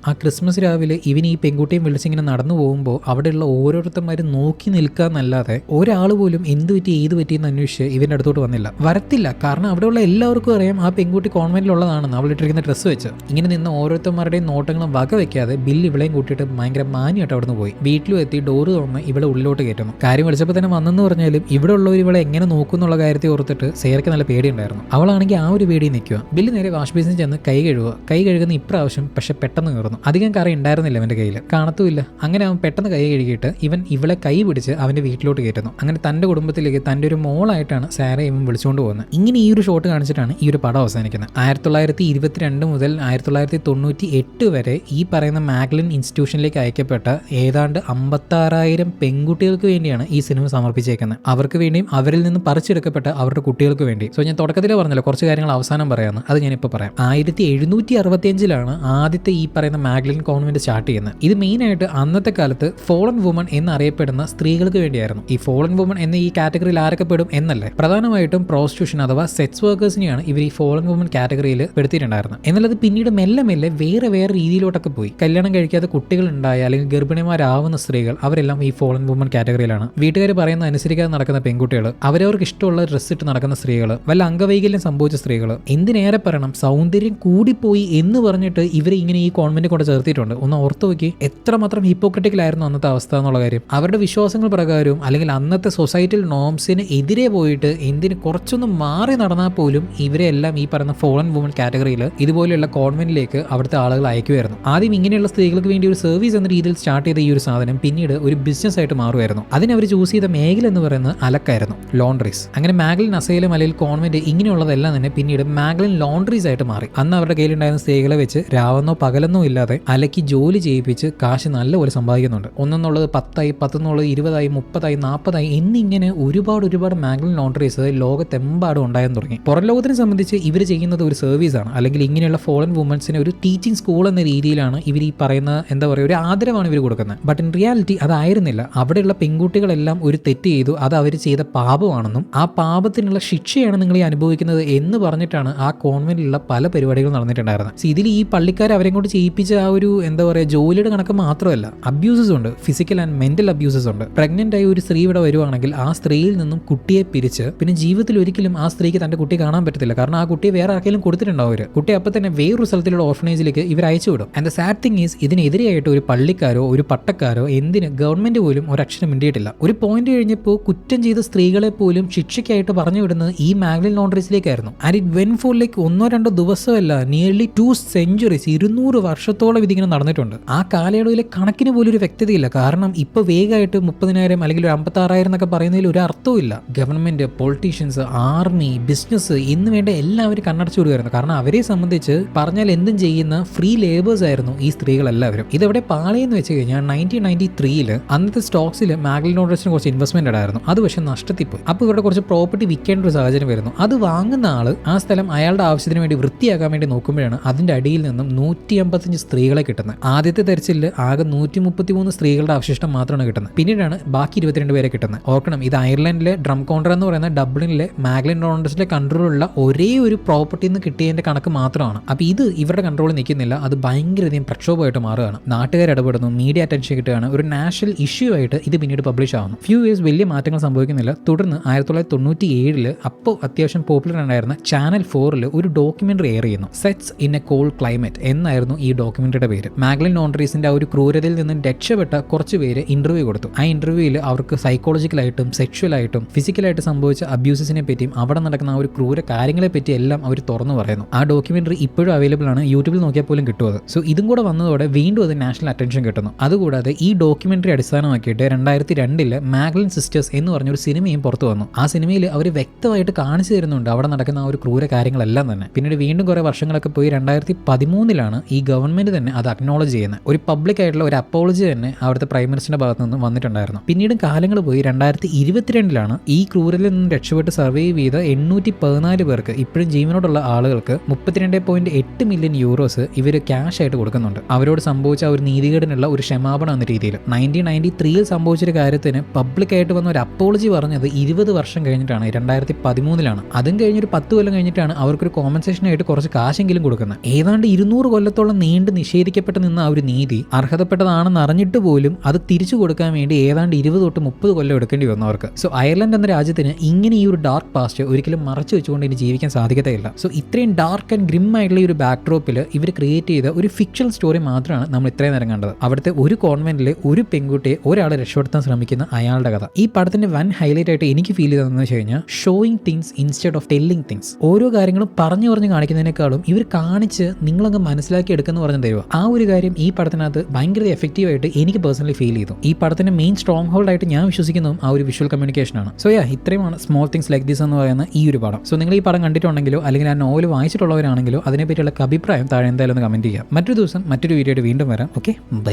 A: ആ ക്രിസ്മസ് രാവിലെ ഇവൻ ഈ പെൺകുട്ടിയും വിളിച്ചിങ്ങനെ നടന്നു പോകുമ്പോൾ അവിടെയുള്ള ഓരോരുത്തന്മാരും നോക്കി നിൽക്കാന്നല്ലാതെ ഒരാൾ പോലും എന്ത് പറ്റി ഏത് പറ്റിയെന്ന് അന്വേഷിച്ച് ഇവന്റെ അടുത്തോട്ട് വന്നില്ല. വരത്തില്ല. കാരണം അവിടെയുള്ള എല്ലാവർക്കും അറിയാം ആ പെൺകുട്ടി കോൺവെന്റിലുള്ളതാണെന്ന് അവളിട്ടിരിക്കുന്ന ഡ്രസ്സ് വെച്ച്. ഇങ്ങനെ നിന്ന് ഓരോരുത്തന്മാരുടെയും നോട്ടങ്ങളും വക വെക്കാതെ ബിൽ ഇവളെയും കൂട്ടിയിട്ട് ഭയങ്കര മാന്യമായിട്ട് അവിടുന്ന് പോയി. വീട്ടിലും എത്തി ഡോറ് തുറന്ന് ഇവിടെ ഉള്ളിലോട്ട് കയറ്റുന്നു. കാര്യം വിളിച്ചപ്പോൾ തന്നെ വന്നെന്ന് പറഞ്ഞാലും ഇവിടെ ഉള്ളവർ ഇവളെ എങ്ങനെ നോക്കുന്നുള്ള കാര്യത്തെ ഓർത്തിട്ട് സേർക്ക് നല്ല പേടിയുണ്ടായിരുന്നു. അവളാണെങ്കിൽ ആ ഒരു പേടി നിൽക്കുക. ബില്ല് നേരെ വാഷ് ബേസിൽ ചെന്ന് കൈ കഴുകുക. കൈ കഴുകുന്ന ഇപ്രാവശ്യം പക്ഷെ പെട്ടെന്ന് കയറുന്നു. അധികം കറി ഉണ്ടായിരുന്നില്ല അവന്റെ കയ്യിൽ കാണത്തുമില്ല. അങ്ങനെ അവൻ പെട്ടെന്ന് കൈ കഴുകിയിട്ട് ഇവൻ ഇവളെ കൈ പിടിച്ച് അവന്റെ വീട്ടിലോട്ട് കയറ്റുന്നു. അങ്ങനെ തന്റെ കുടുംബത്തിലേക്ക് തന്റെ ഒരു മോളായിട്ടാണ് സാര ഇവൻ വിളിച്ചുകൊണ്ട് പോകുന്നത്. ഇങ്ങനെ ഈ ഒരു ഷോട്ട് കാണിച്ചിട്ടാണ് ഈ ഒരു പടം അവസാനിക്കുന്നത്. ആയിരത്തി തൊള്ളായിരത്തി ഇരുപത്തിരണ്ട് മുതൽ ആയിരത്തി തൊള്ളായിരത്തി തൊണ്ണൂറ്റി എട്ട് വരെ ഈ പറയുന്ന മാഗ്ലിൻ ഇൻസ്റ്റിറ്റ്യൂഷനിലേക്ക് അയക്കപ്പെട്ട ഏതാണ്ട് അമ്പത്താറായിരം പെൺകുട്ടികൾക്ക് വേണ്ടിയാണ് ഈ സിനിമ സമർപ്പിച്ചേക്കുന്നത്. അവർക്ക് വേണ്ടിയും അവരിൽ നിന്ന് പറിച്ചെടുക്കപ്പെട്ട അവരുടെ കുട്ടികൾക്ക് വേണ്ടി. സോ ഞാൻ തുടക്കത്തിൽ പറഞ്ഞല്ലോ കുറച്ച് കാര്യങ്ങൾ അവസാനം പറയാമെന്ന് അത് ഞാനിപ്പോൾ പറയാം. ആയിരത്തി എഴുന്നൂറ്റി അറുപത്തിയഞ്ചിലാണ് ആദ്യത്തെ ഈ പറയുന്ന മാഗ്ലിൻ കോൺവെന്റ് സ്റ്റാർട്ട് ചെയ്യുന്നത്. ഇത് മെയിനായിട്ട് അന്നത്തെ കാലത്ത് ഫോളൻ വുമൺ എന്നറിയപ്പെടുന്ന സ്ത്രീകൾക്ക് വേണ്ടിയായിരുന്നു. ഈ ഫോളൻ വുമൺ എന്ന ഈ കാറ്റഗറിയിൽ ആരൊക്കെ പെടും എന്നല്ലേ? പ്രധാനമായിട്ടും പ്രോസ്റ്റിറ്റ്യൂഷൻ അഥവാ സെക്സ് വർക്കേഴ്സിനെയാണ് ഇവർ ഈ ഫോളൻ വുമൺ കാറ്റഗറിയിൽ പെടുത്തിയിട്ടുണ്ടായിരുന്നത്. എന്നുള്ളത് പിന്നീട് മെല്ലെ മെല്ലെ വേറെ വേറെ രീതിയിലോട്ടൊക്കെ പോയി. കല്യാണം കഴിക്കാതെ കുട്ടികൾ ഉണ്ടായ അല്ലെങ്കിൽ ഗർഭിണിമാരാവുന്ന സ്ത്രീകൾ അവരെല്ലാം ഈ ഫോളൻ വുമൺ കാറ്റഗറിയിലാണ് വീട്ടുകാർ പറയുന്ന അനുസരിക്കാതെ നടക്കുന്ന പെൺകുട്ടികൾ അവരവർക്ക് ഇഷ്ടമുള്ള ഡ്രസ്സ് ഇട്ട് നടക്കുന്ന സ്ത്രീകൾ വല്ല അംഗവൈകല്യം സംഭവിച്ച സ്ത്രീകൾ എന്തിനേറെ പറയണം സൗന്ദര്യം കൂടിപ്പോയി എന്ന് പറഞ്ഞിട്ട് ഇവരെ ഇങ്ങനെ ഈ കോൺവെന്റ് കൊണ്ട് ചേർത്തിട്ടുണ്ട് ഒന്ന് ഓർത്തു നോക്കി. എത്രമാത്രം ഹിപ്പോക്രറ്റിക്കലായിരുന്നു അന്നത്തെ അവസ്ഥ എന്നുള്ള കാര്യം. അവരുടെ വിശ്വാസങ്ങൾ പ്രകാരവും അല്ലെങ്കിൽ അന്നത്തെ സൊസൈറ്റൽ നോംസിന് എതിരെ പോയിട്ട് എന്തിന് കുറച്ചൊന്നും മാറി നടന്നാൽ പോലും ഇവരെ എല്ലാം ഈ പറയുന്ന ഫോളൻ വുമൺ കാറ്റഗറിയിൽ ഇതുപോലെയുള്ള കോൺവെന്റിലേക്ക് അവിടുത്തെ ആളുകൾ അയക്കുമായിരുന്നു. ആദ്യം ഇങ്ങനെയുള്ള സ്ത്രീകൾക്ക് വേണ്ടി ഒരു സർവീസ് എന്ന രീതിയിൽ സ്റ്റാർട്ട് ചെയ്ത ഈ ഒരു സാധനം പിന്നീട് ഒരു ബിസിനസ് ആയിട്ട് മാറുമായിരുന്നു. അതിനവർ ചൂസ് ചെയ്ത മേഖല എന്ന് പറയുന്നത് അലക്കായിരുന്നു. ലോണ്ടറീസ് അങ്ങനെ മാഗ്ലിൻ അസൈലം അല്ലെങ്കിൽ കോൺവെന്റ് ഇങ്ങനെയുള്ളതെല്ലാം തന്നെ പിന്നീട് മാഗ്ലിൻ ലോണ്ടറീസ് ആയിട്ട് മാറി. അന്ന് അവരുടെ കയ്യിലുണ്ടായിരുന്ന സ്ത്രീകളെ വെച്ച് രാവെന്നോ പകലെന്നോ ഇല്ലാതെ ഇല്ലാതെ അലക്കി ജോലി ചെയ്യിപ്പിച്ച് കാശ് നല്ലപോലെ സമ്പാദിക്കുന്നുണ്ട്. ഒന്നെന്നുള്ളത് പത്തായി പത്തെന്നുള്ളത് ഇരുപതായി മുപ്പതായി നാൽപ്പതായി എന്നിങ്ങനെ ഒരുപാട് ഒരുപാട് മാഗ്നൽ ലോണ്ടറീസ് ലോകത്തെമ്പാടും ഉണ്ടായെന്ന് തുടങ്ങി. പുറം ലോകത്തിനെ സംബന്ധിച്ച് ഇവർ ചെയ്യുന്നത് ഒരു ആണ്. അല്ലെങ്കിൽ ഇങ്ങനെയുള്ള ഫോളൻ വുമൻസിന് ഒരു ടീച്ചിങ് സ്കൂൾ എന്ന രീതിയിലാണ് ഇവർ ഈ പറയുന്ന എന്താ പറയുക ഒരു ആദരവാണ് ഇവർ കൊടുക്കുന്നത്. ബട്ട് ഇൻ റിയാലിറ്റി അതായിരുന്നില്ല. അവിടെയുള്ള പെൺകുട്ടികളെല്ലാം ഒരു തെറ്റ് ചെയ്തു. അത് അവർ ചെയ്ത പാപമാണെന്നും ആ പാപത്തിനുള്ള ശിക്ഷയാണ് നിങ്ങൾ ഈ അനുഭവിക്കുന്നത് എന്ന് പറഞ്ഞിട്ടാണ് ആ കോൺവെന്റിലുള്ള പല പരിപാടികളും നടന്നിട്ടുണ്ടായിരുന്നത്. ഇതിൽ ഈ പള്ളിക്കാർ അവരെ കൊണ്ട് ചെയ്യിപ്പിച്ച ആ ഒരു എന്താ പറയുക ജോലിയുടെ കണക്ക് മാത്രമല്ല അബ്യൂസസ് ഉണ്ട്. ഫിസിക്കൽ ആൻഡ് മെന്റൽ അബ്യൂസസ് ഉണ്ട്. പ്രഗ്നന്റ് ആയി ഒരു സ്ത്രീ ഇവിടെ വരുവാണെങ്കിൽ ആ സ്ത്രീയിൽ നിന്നും കുട്ടിയെ പിരിച്ച് പിന്നെ ജീവിതത്തിൽ ഒരിക്കലും ആ സ്ത്രീക്ക് തന്റെ കുട്ടി കാണാൻ പറ്റത്തില്ല. കാരണം ആ കുട്ടിയെ വേറെ ആർക്കെങ്കിലും കൊടുത്തിട്ടുണ്ടാവും അവർ കുട്ടി അപ്പൊ തന്നെ വേറൊരു സ്ഥലത്തിലുള്ള ഓർഫനേജിലേക്ക് ഇവർ അയച്ചു വിടും. And the sad thing is ഇതിനെതിരെയായിട്ട് ഒരു പള്ളിക്കാരോ ഒരു പട്ടക്കാരോ എന്തിന് ഗവൺമെന്റ് പോലും ഒരു അക്ഷരം മിണ്ടിയിട്ടില്ല. ഒരു പോയിന്റ് കഴിഞ്ഞപ്പോൾ കുറ്റം ചെയ്ത സ്ത്രീകളെ പോലും ശിക്ഷയ്ക്കായിട്ട് പറഞ്ഞു വിടുന്നത് ഈ Magdalene ലോണ്ടറീസിലേക്കായിരുന്നു and it went for like ഒന്നോ രണ്ടോ ദിവസമല്ല നിയർലി ടു സെഞ്ചുറീസ് ഇരുന്നൂറ് വർഷത്തോളം ഇതിങ്ങനെ നടന്നിട്ടുണ്ട്. ആ കാലയളവിൽ കണക്കിന് പോലും ഒരു വ്യക്തതയില്ല. കാരണം ഇപ്പൊ വേഗമായിട്ട് മുപ്പതിനായിരം അല്ലെങ്കിൽ ഒരു അമ്പത്താറായിരം എന്നൊക്കെ പറയുന്നതിൽ ഒരു അർത്ഥവുമില്ല ഗവൺമെന്റ് പൊളിറ്റീഷ്യൻസ് ആർമി ബിസിനസ് എന്ന് വേണ്ട എല്ലാവരും കണ്ണടച്ചു വിടുകയായിരുന്നു. കാരണം അവരെ സംബന്ധിച്ച് പറഞ്ഞാൽ എന്തും ചെയ്യുന്ന ഫ്രീ ലേബേഴ്സ് ആയിരുന്നു ഈ സ്ത്രീകളെല്ലാവരും. ഇതെവിടെ പാളയെന്ന് വെച്ച് കഴിഞ്ഞാൽ നയന്റീൻ നയന്റി ത്രീയിൽ അന്നത്തെ സ്റ്റോക്സിൽ മാഗ്ലി നോട്ടേഴ്സിന് കുറച്ച് ഇൻവെസ്റ്റ്മെന്റ് ഉണ്ടായിരുന്നു അത് പക്ഷെ നഷ്ടത്തിൽ പോയി. അപ്പോൾ കുറച്ച് പ്രോപ്പർട്ടി വിൽക്കേണ്ട ഒരു സാഹചര്യം വരുന്നു. അത് വാങ്ങുന്ന ആൾ ആ സ്ഥലം അയാളുടെ ആവശ്യത്തിന് വേണ്ടി വൃത്തിയാക്കാൻ വേണ്ടി നോക്കുമ്പോഴാണ് അതിന്റെ അടിയിൽ നിന്നും നൂറ്റി അമ്പത്തഞ്ച് സ്ത്രീകളെ കിട്ടുന്നത്. ആദ്യത്തെ തെരച്ചിലിൽ ആകെ നൂറ്റി മുപ്പത്തി മൂന്ന് സ്ത്രീകളുടെ അവശിഷ്ടം മാത്രമാണ് കിട്ടുന്നത്. പിന്നീടാണ് ബാക്കി ഇരുപത്തിരണ്ട് പേരെ കിട്ടുന്നത്. ഓർക്കണം ഇത് അയർലൻഡിലെ ഡ്രം കൗണ്ടർ എന്ന് പറയുന്ന ഡബ്ലിനിലെ മാഗ്ലിൻ റോണ്ടസിന്റെ കൺട്രോളുള്ള ഒരേ ഒരു പ്രോപ്പർട്ടിയിൽ നിന്ന് കിട്ടിയതിന്റെ കണക്ക് മാത്രമാണ്. അപ്പോൾ ഇത് ഇവരുടെ കൺട്രോളിൽ നിൽക്കുന്നില്ല. അത് ഭയങ്കരധികം പ്രക്ഷോഭമായിട്ട് മാറുകയാണ്. നാട്ടുകാർ ഇടപെടുന്നു മീഡിയ അറ്റൻഷൻ കിട്ടുകയാണ്. ഒരു നാഷണൽ ഇഷ്യൂ ആയിട്ട് ഇത് പിന്നീട് പബ്ലിഷ് ആവുന്നു. ഫ്യൂ ഇയേഴ്സ് വലിയ മാറ്റങ്ങൾ സംഭവിക്കുന്നില്ല. തുടർന്ന് ആയിരത്തി തൊള്ളായിരത്തി തൊണ്ണൂറ്റി ഏഴിൽ അപ്പോൾ അത്യാവശ്യം പോപ്പുലർ ഉണ്ടായിരുന്ന ചാനൽ ഫോറിൽ ഒരു ഡോക്യുമെന്ററി എയർ ചെയ്യുന്നു. Sex in a cold climate എന്നായിരുന്നു ഈ ഡോക്യുമെന്ററിയുടെ പേര്. മാഗ്ലിൻ നോൺട്രീസിന്റെ ആ ഒരു ക്രൂരതയിൽ നിന്നും രക്ഷപ്പെട്ട കുറച്ച് പേര് ഇന്റർവ്യൂ കൊടുത്തു. ആ ഇന്റർവ്യൂവിൽ അവർക്ക് സൈക്കോളജിക്കലായിട്ടും സെക്ഷുവലായിട്ടും ഫിസിക്കലായിട്ട് സംഭവിച്ച അബ്യൂസസിനെ പറ്റിയും അവിടെ നടക്കുന്ന ആ ഒരു ക്രൂര കാര്യങ്ങളെ പറ്റി എല്ലാം അവർ തുറന്നു പറയുന്നു. ആ ഡോക്യുമെന്ററി ഇപ്പോഴും അവൈലബിൾ ആണ്. യൂട്യൂബിൽ നോക്കിയാൽ പോലും കിട്ടുന്നത് സോ ഇതും കൂടെ വന്നതോടെ വീണ്ടും അത് നാഷണൽ അറ്റൻഷൻ കിട്ടുന്നു. അതുകൂടാതെ ഈ ഡോക്യുമെന്ററി അടിസ്ഥാനമാക്കിയിട്ട് രണ്ടായിരത്തി രണ്ടിൽ മാഗ്ലിൻ സിസ്റ്റേഴ്സ് എന്ന് പറഞ്ഞൊരു സിനിമയും പുറത്തു വന്നു. ആ സിനിമയിൽ അവർ വ്യക്തമായിട്ട് കാണിച്ചു തരുന്നുണ്ട് അവിടെ നടക്കുന്ന ആ ഒരു ക്രൂര കാര്യങ്ങളെല്ലാം തന്നെ. പിന്നീട് വീണ്ടും കുറേ വർഷങ്ങളൊക്കെ പോയി രണ്ടായിരത്തി പതിമൂന്നിലാണ് ഈ ഗവൺമെന്റ് തന്നെ അത് അക്നോളജ് ചെയ്യുന്ന ഒരു പബ്ലിക് ആയിട്ടുള്ള ഒരു അപ്പോളജി തന്നെ അവിടുത്തെ പ്രൈം മിനിസ്റ്ററിന്റെ ഭാഗത്ത് നിന്ന് വന്നിട്ടുണ്ടായിരുന്നു. പിന്നീട് കാലങ്ങൾ പോയി രണ്ടായിരത്തി ഇരുപത്തിരണ്ടിലാണ് ഈ ക്രൂരലിൽ നിന്ന് രക്ഷപ്പെട്ട് സർവൈവ് ചെയ്ത എണ്ണൂറ്റി പതിനാല് പേർക്ക് ഇപ്പോഴും ജീവനോടുള്ള ആളുകൾക്ക് മുപ്പത്തിരണ്ട് പോയിന്റ് എട്ട് മില്യൺ യൂറോസ് ഇവർ ക്യാഷ് ആയിട്ട് കൊടുക്കുന്നുണ്ട്. അവരോട് സംഭവിച്ച ഒരു നീതികേടിനുള്ള ഒരു ക്ഷമാപണം എന്ന രീതിയിൽ നയന്റീൻ നയന്റി ത്രീയിൽ സംഭവിച്ചൊരു കാര്യത്തിന് പബ്ലിക്കായിട്ട് വന്ന ഒരു അപ്പോളജി പറഞ്ഞത് ഇരുപത് വർഷം കഴിഞ്ഞിട്ടാണ് രണ്ടായിരത്തി പതിമൂന്നിലാണ് അതും കഴിഞ്ഞൊരു പത്ത് കൊല്ലം കഴിഞ്ഞിട്ടാണ് അവർക്കൊരു കോമ്പൻസേഷൻ ആയിട്ട് കുറച്ച് കാശെങ്കിലും കൊടുക്കുന്നത്. ഏതാണ്ട് ഇരുന്നൂറ് കൊല്ലത്തോളം നീണ്ട് നിഷേധിക്കപ്പെട്ട് നിന്ന ആ ഒരു നീതി അർഹതപ്പെട്ടതാണെന്ന് അറിഞ്ഞിട്ട് പോലും അത് തിരിച്ചു കൊടുക്കാൻ വേണ്ടി ഏതാണ്ട് ഇരുപത് തൊട്ട് മുപ്പത് കൊല്ലം എടുക്കേണ്ടി വന്നു അവർക്ക്. സോ അയർലൻഡ് എന്ന രാജ്യത്തിന് ഇങ്ങനെ ഈ ഒരു ഡാർക്ക് പാസ്റ്റ് ഒരിക്കലും മറച്ചു വെച്ചുകൊണ്ട് ഇനി ജീവിക്കാൻ സാധിക്കത്തേയില്ല. സോ ഇത്രയും ഡാർക്ക് ആൻഡ് ഗ്രിം ആയിട്ടുള്ള ഈ ഒരു ബാക്ക്ഡ്രോപ്പിൽ ഇവർ ക്രിയേറ്റ് ചെയ്ത ഒരു ഫിക്ഷൽ സ്റ്റോറി മാത്രമാണ് നമ്മൾ ഇത്രയും നേരം കണ്ടത്. അവിടുത്തെ ഒരു കോൺവെന്റിലെ ഒരു പെൺകുട്ടിയെ ഒരാളെ രക്ഷപ്പെടുത്താൻ ശ്രമിക്കുന്ന അയാളുടെ കഥ. ഈ പടത്തിന്റെ വൻ ഹൈലൈറ്റ് ആയിട്ട് എനിക്ക് ഫീൽ ചെയ്തതെന്ന് വെച്ച് കഴിഞ്ഞാൽ showing things instead of telling things ഓരോ കാര്യങ്ങളും പറഞ്ഞു പറഞ്ഞു കാണിക്കുന്നതിനേക്കാളും ഇവർ കാണിച്ച് നിങ്ങളങ്ങ് മനസ്സിലാക്കി എടുക്കുന്നു പറഞ്ഞു തരുമോ ആ ഒരു കാര്യം ഈ പടത്തിനകത്ത് ഭയങ്കര എഫക്റ്റീവായിട്ട് എനിക്ക് പേഴ്സണലി ഫീൽ ചെയ്തു. ഈ പടത്തിന്റെ മെയിൻ സ്ട്രോങ് ഹോൾഡ് ആയിട്ട് ഞാൻ വിശ്വസിക്കുന്നതും ആ ഒരു വിഷ്വൽ കമ്മ്യൂണിക്കേഷൻ ആണ്. സോ യാ ഇത്രയുമാണ് സ്മോൾ തിങ്സ് ലൈക്ക് ദിസ് എന്ന് പറയുന്ന ഈ ഒരു പടം. സോ നിങ്ങൾ ഈ പടം കണ്ടിട്ടുണ്ടെങ്കിലോ അല്ലെങ്കിൽ ആ നോവൽ വായിച്ചിട്ടുള്ളവരാണെങ്കിലോ അതിനെപ്പറ്റിയുള്ള അഭിപ്രായം താഴെ എന്തായാലും ഒന്ന് കമന്റ് ചെയ്യാം മറ്റൊരു ദിവസം മറ്റൊരു വീഡിയോ വീണ്ടും വരാം. Okay bye